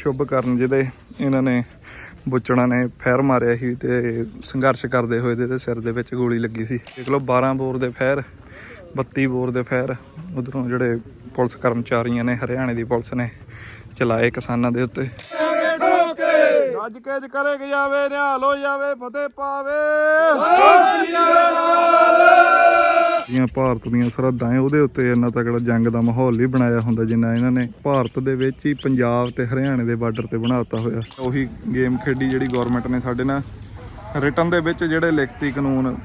ਸ਼ੁਭ ਕਰਨ ਜਿਹਦੇ ਇਹਨਾਂ ਨੇ ਬੁੱਚਣਾ ਨੇ ਫੈਰ ਮਾਰਿਆ ਸੀ ਤੇ ਸੰਘਰਸ਼ ਕਰਦੇ ਹੋਏ ਦੇ ਸਿਰ ਦੇ ਵਿੱਚ ਗੋਲੀ ਲੱਗੀ ਸੀ। ਦੇਖ ਲਓ 12 ਬੋਰ ਦੇ ਫੈਰ 32 ਬੋਰ ਦੇ ਫੈਰ ਉਧਰੋਂ ਜਿਹੜੇ ਪੁਲਿਸ ਕਰਮਚਾਰੀਆਂ ਨੇ ਹਰਿਆਣੇ ਦੀ ਪੁਲਿਸ ਨੇ ਚਲਾਏ ਕਿਸਾਨਾਂ ਦੇ ਉੱਤੇ। ਅੱਜ ਕੇਜ ਕਰੇ ਜਾਵੇ ਨਿਹਾਲ ਹੋ ਜਾਵੇ ਫਤਿਹ ਪਾਵੇ। ਜਿਹੜੀਆਂ ਭਾਰਤ ਦੀਆਂ ਸਰਹੱਦਾਂ ਹੈ ਉਹਦੇ ਉੱਤੇ ਇੰਨਾ ਤਕੜਾ ਜੰਗ ਦਾ ਮਾਹੌਲ ਨਹੀਂ ਬਣਾਇਆ ਹੁੰਦਾ ਜਿੰਨਾ ਇਹਨਾਂ ਨੇ ਭਾਰਤ ਦੇ ਵਿੱਚ ਹੀ ਪੰਜਾਬ ਤੇ ਹਰਿਆਣੇ ਦੇ ਬਾਰਡਰ ਤੇ ਬਣਾਤਾ ਹੋਇਆ। ਉਹੀ ਗੇਮ ਖੇਡੀ ਜਿਹੜੀ ਗਵਰਨਮੈਂਟ ਨੇ ਸਾਡੇ ਨਾਲ। ਰਿਟਨ ਦੇ ਵਿੱਚ ਜਿਹੜੇ ਲਿਖਤੀ ਕਾਨੂੰਨ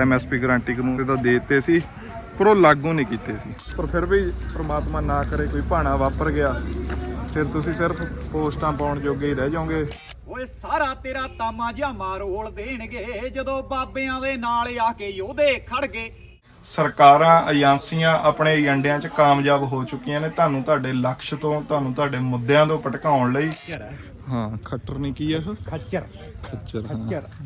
ਐਮਐਸਪੀ ਗਾਰੰਟੀ ਕਾਨੂੰਨ ਤੇ ਤਾਂ ਦੇ ਦਿੱਤੇ ਸੀ, ਪਰ ਉਹ ਲਾਗੂ ਨਹੀਂ ਕੀਤੇ ਸੀ। ਪਰ ਫਿਰ ਵੀ ਪ੍ਰਮਾਤਮਾ ਨਾ ਕਰੇ ਕੋਈ ਭਾਣਾ ਵਾਪਰ ਗਿਆ, ਫਿਰ ਤੁਸੀਂ ਸਿਰਫ ਪੋਸਟਾਂ ਪਾਉਣ ਜੋਗੇ ਹੀ ਰਹਿ ਜਾਓਗੇ। ਓਏ ਸਾਰਾ ਤੇਰਾ ਤਾਮਾ ਜਿਹਾ ਰੋਲ ਦੇਣਗੇ, ਜਦੋਂ ਬਾਬਿਆਂ ਦੇ ਨਾਲ ਆ ਕੇ ਯੋਧੇ ਖੜ ਗਏ। ਸਰਕਾਰਾਂ ਏਜੰਸੀਆਂ ਆਪਣੇ ਏਜੰਡਿਆਂ 'ਚ ਕਾਮਯਾਬ ਹੋ ਚੁੱਕੀਆਂ ਨੇ। ਤੁਹਾਨੂੰ ਤੁਹਾਡੇ ਲਕਸ਼ ਤੋਂ ਤੁਹਾਨੂੰ ਤੁਹਾਡੇ ਮੁੱਦਿਆਂ ਤੋਂ ਭਟਕਾਉਣ ਲਈ ਹਾਂ। ਖੱਟਰ ਨਹੀਂ ਕੀ ਹੈ ਇਹ? ਖੱਚਰ। ਖੱਚਰ ਹਾਂ।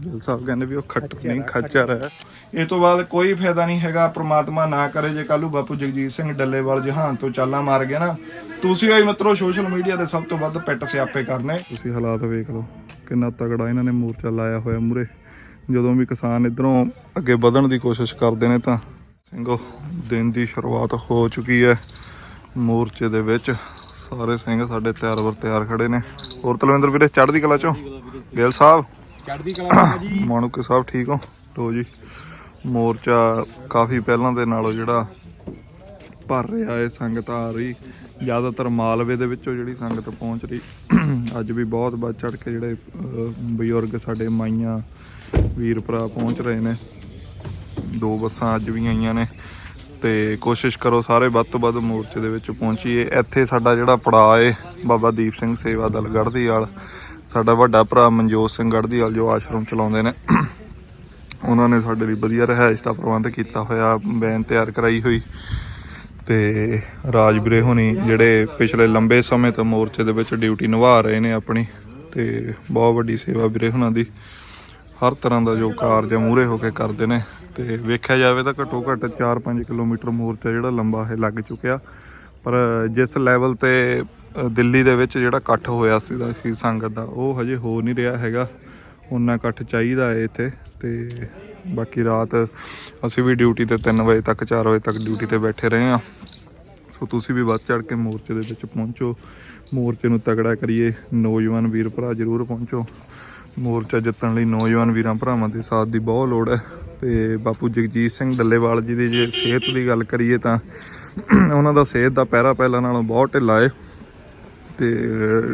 ਗਿੱਲ ਸਾਹਿਬ ਕਹਿੰਦੇ ਵੀ ਉਹ ਖੱਟਰ ਨਹੀਂ ਖੱਚਰ ਹੈ। ਇਹ ਤੋਂ ਬਾਅਦ ਕੋਈ ਫਾਇਦਾ ਨਹੀਂ ਹੈਗਾ ਪ੍ਰਮਾਤਮਾ ਨਾ ਕਰੇ ਜੇ ਕੱਲੂ ਬਾਪੂ ਜਗਜੀਤ ਸਿੰਘ ਡੱਲੇਵਾਲ ਜਹਾਨ ਤੋਂ ਚਾਲਾਂ ਮਾਰ ਗਿਆ ਨਾ। ਤੁਸੀਂ ਹੋਈ ਮਿੱਤਰੋ ਸੋਸ਼ਲ ਮੀਡੀਆ ਦੇ ਸਭ ਤੋਂ ਵੱਧ ਪਿੱਟ ਸਿਆਪੇ ਕਰਨੇ। ਤੁਸੀਂ ਹਾਲਾਤ ਵੇਖ ਲਓ ਕਿੰਨਾ ਤਗੜਾ ਇਹਨਾਂ ਨੇ ਮੋਰਚਾ ਲਾਇਆ ਹੋਇਆ ਮੂਰੇ ਜਦੋਂ ਵੀ ਕਿਸਾਨ ਇਧਰੋਂ ਅੱਗੇ ਵਧਣ ਦੀ ਕੋਸ਼ਿਸ਼ ਕਰਦੇ ਨੇ ਤਾਂ ਸਿੰਘੋ ਦਿਨ ਦੀ ਸ਼ੁਰੂਆਤ ਹੋ ਚੁੱਕੀ ਹੈ ਮੋਰਚੇ ਦੇ ਵਿੱਚ। ਸਾਰੇ ਸਿੰਘ ਸਾਡੇ ਤਿਆਰ ਵਰ ਤਿਆਰ ਖੜੇ ਨੇ। ਹੋਰ ਤਲਵਿੰਦਰ ਵੀਰੇ ਚੜ੍ਹਦੀ ਕਲਾ ਚੋਂ? ਗਿੱਲ ਸਾਹਿਬ? ਚੜਦੀ ਕਲਾ ਜੀ ਮਾਣੂਕੇ ਸਾਹਿਬ ਠੀਕ ਹੋ? ਲੋ ਜੀ ਮੋਰਚਾ ਕਾਫੀ ਪਹਿਲਾਂ ਦੇ ਨਾਲੋਂ ਜਿਹੜਾ ਭਰ ਰਿਹਾ ਹੈ ਸੰਗਤ ਆ ਰਹੀ। ਜ਼ਿਆਦਾਤਰ ਮਾਲਵੇ ਦੇ ਵਿੱਚੋਂ ਜਿਹੜੀ ਸੰਗਤ ਪਹੁੰਚ ਰਹੀ। ਅੱਜ ਵੀ ਬਹੁਤ ਵੱਧ ਚੜ ਕੇ ਜਿਹੜੇ ਬਜ਼ੁਰਗ ਸਾਡੇ ਮਾਈਆਂ ਵੀਰ ਭਰਾ ਪਹੁੰਚ ਰਹੇ ਨੇ। ਦੋ ਬੱਸਾਂ ਅੱਜ ਵੀ ਆਈਆਂ ਨੇ ਤੇ ਕੋਸ਼ਿਸ਼ ਕਰੋ ਸਾਰੇ ਵੱਧ ਤੋਂ ਵੱਧ ਮੋਰਚੇ ਦੇ ਵਿੱਚ ਪਹੁੰਚੀਏ। ਇੱਥੇ ਸਾਡਾ ਜਿਹੜਾ ਪੜਾਅ ਏ, ਬਾਬਾ ਦੀਪ ਸਿੰਘ ਸੇਵਾ ਦਲ ਗੜ੍ਹਦੀਵਾਲ, ਸਾਡਾ ਵੱਡਾ ਭਰਾ ਮਨਜੋਤ ਸਿੰਘ ਗੜ੍ਹਦੀਵਾਲ ਜੋ ਆਸ਼ਰਮ ਚਲਾਉਂਦੇ ਨੇ। ਉਹਨਾਂ ਨੇ ਸਾਡੇ ਲਈ ਵਧੀਆ ਰਿਹਾਇਸ਼ ਦਾ ਪ੍ਰਬੰਧ ਕੀਤਾ ਹੋਇਆ ਵੈਨ ਤਿਆਰ ਕਰਾਈ ਹੋਈ। ਤੇ ਰਾਜ ਵੀਰੇ ਜਿਹੜੇ ਪਿਛਲੇ ਲੰਬੇ ਸਮੇਂ ਤੋਂ ਮੋਰਚੇ ਦੇ ਵਿੱਚ ਡਿਊਟੀ ਨਿਭਾ ਰਹੇ ਨੇ ਆਪਣੀ, ਤੇ ਬਹੁਤ ਵੱਡੀ ਸੇਵਾ ਵੀਰੇ ਹੁਣਾਂ ਦੀ। ਹਰ ਤਰ੍ਹਾਂ ਦਾ ਜੋ ਕਾਰਜ ਹੈ ਮੂਰੇ ਹੋ ਕੇ ਕਰਦੇ ਨੇ। ਤੇ ਵੇਖਿਆ ਜਾਵੇ ਤਾਂ ਘੱਟੋ ਘੱਟ 4-5 ਕਿਲੋਮੀਟਰ ਮੋਰਚਾ ਜਿਹੜਾ ਲੰਬਾ ਹੈ ਲੱਗ ਚੁੱਕਿਆ। ਪਰ ਜਿਸ ਲੈਵਲ ਤੇ ਦਿੱਲੀ ਦੇ ਵਿੱਚ ਜਿਹੜਾ ਇਕੱਠ ਹੋਇਆ ਸੀਗਾ ਸੀ ਸੰਗਤ ਦਾ, ਉਹ ਹਜੇ ਹੋ ਨਹੀਂ ਰਿਹਾ ਹੈਗਾ। ਉਨਾ ਇਕੱਠ ਚਾਹੀਦਾ ਹੈ ਇੱਥੇ ਤੇ ਬਾਕੀ ਰਾਤ ਅਸੀਂ ਵੀ ਡਿਊਟੀ ਤੇ 3 ਵਜੇ ਤੱਕ 4 ਵਜੇ ਤੱਕ ਡਿਊਟੀ ਤੇ ਬੈਠੇ ਰਹੇ ਹਾਂ। ਸੋ ਤੁਸੀਂ ਵੀ ਵੱਧ ਚੜ ਕੇ ਮੋਰਚੇ ਦੇ ਵਿੱਚ ਪਹੁੰਚੋ। ਮੋਰਚੇ ਨੂੰ ਤਗੜਾ ਕਰੀਏ। ਨੌਜਵਾਨ ਵੀਰ ਭਰਾ ਜ਼ਰੂਰ ਪਹੁੰਚੋ। ਮੋਰਚਾ ਜਿੱਤਣ ਲਈ ਨੌਜਵਾਨ ਵੀਰਾਂ ਭਰਾਵਾਂ ਦੇ ਸਾਥ ਦੀ ਬਹੁਤ ਲੋੜ ਹੈ ਤੇ ਬਾਪੂ ਜਗਜੀਤ ਸਿੰਘ ਡੱਲੇਵਾਲ ਜੀ ਦੀ ਜੇ ਸਿਹਤ ਦੀ ਗੱਲ ਕਰੀਏ ਤਾਂ ਉਹਨਾਂ ਦਾ ਸਿਹਤ ਦਾ ਪਹਿਰਾ ਪਹਿਲਾਂ ਨਾਲੋਂ ਬਹੁਤ ਢਿੱਲਾ ਹੈ ਤੇ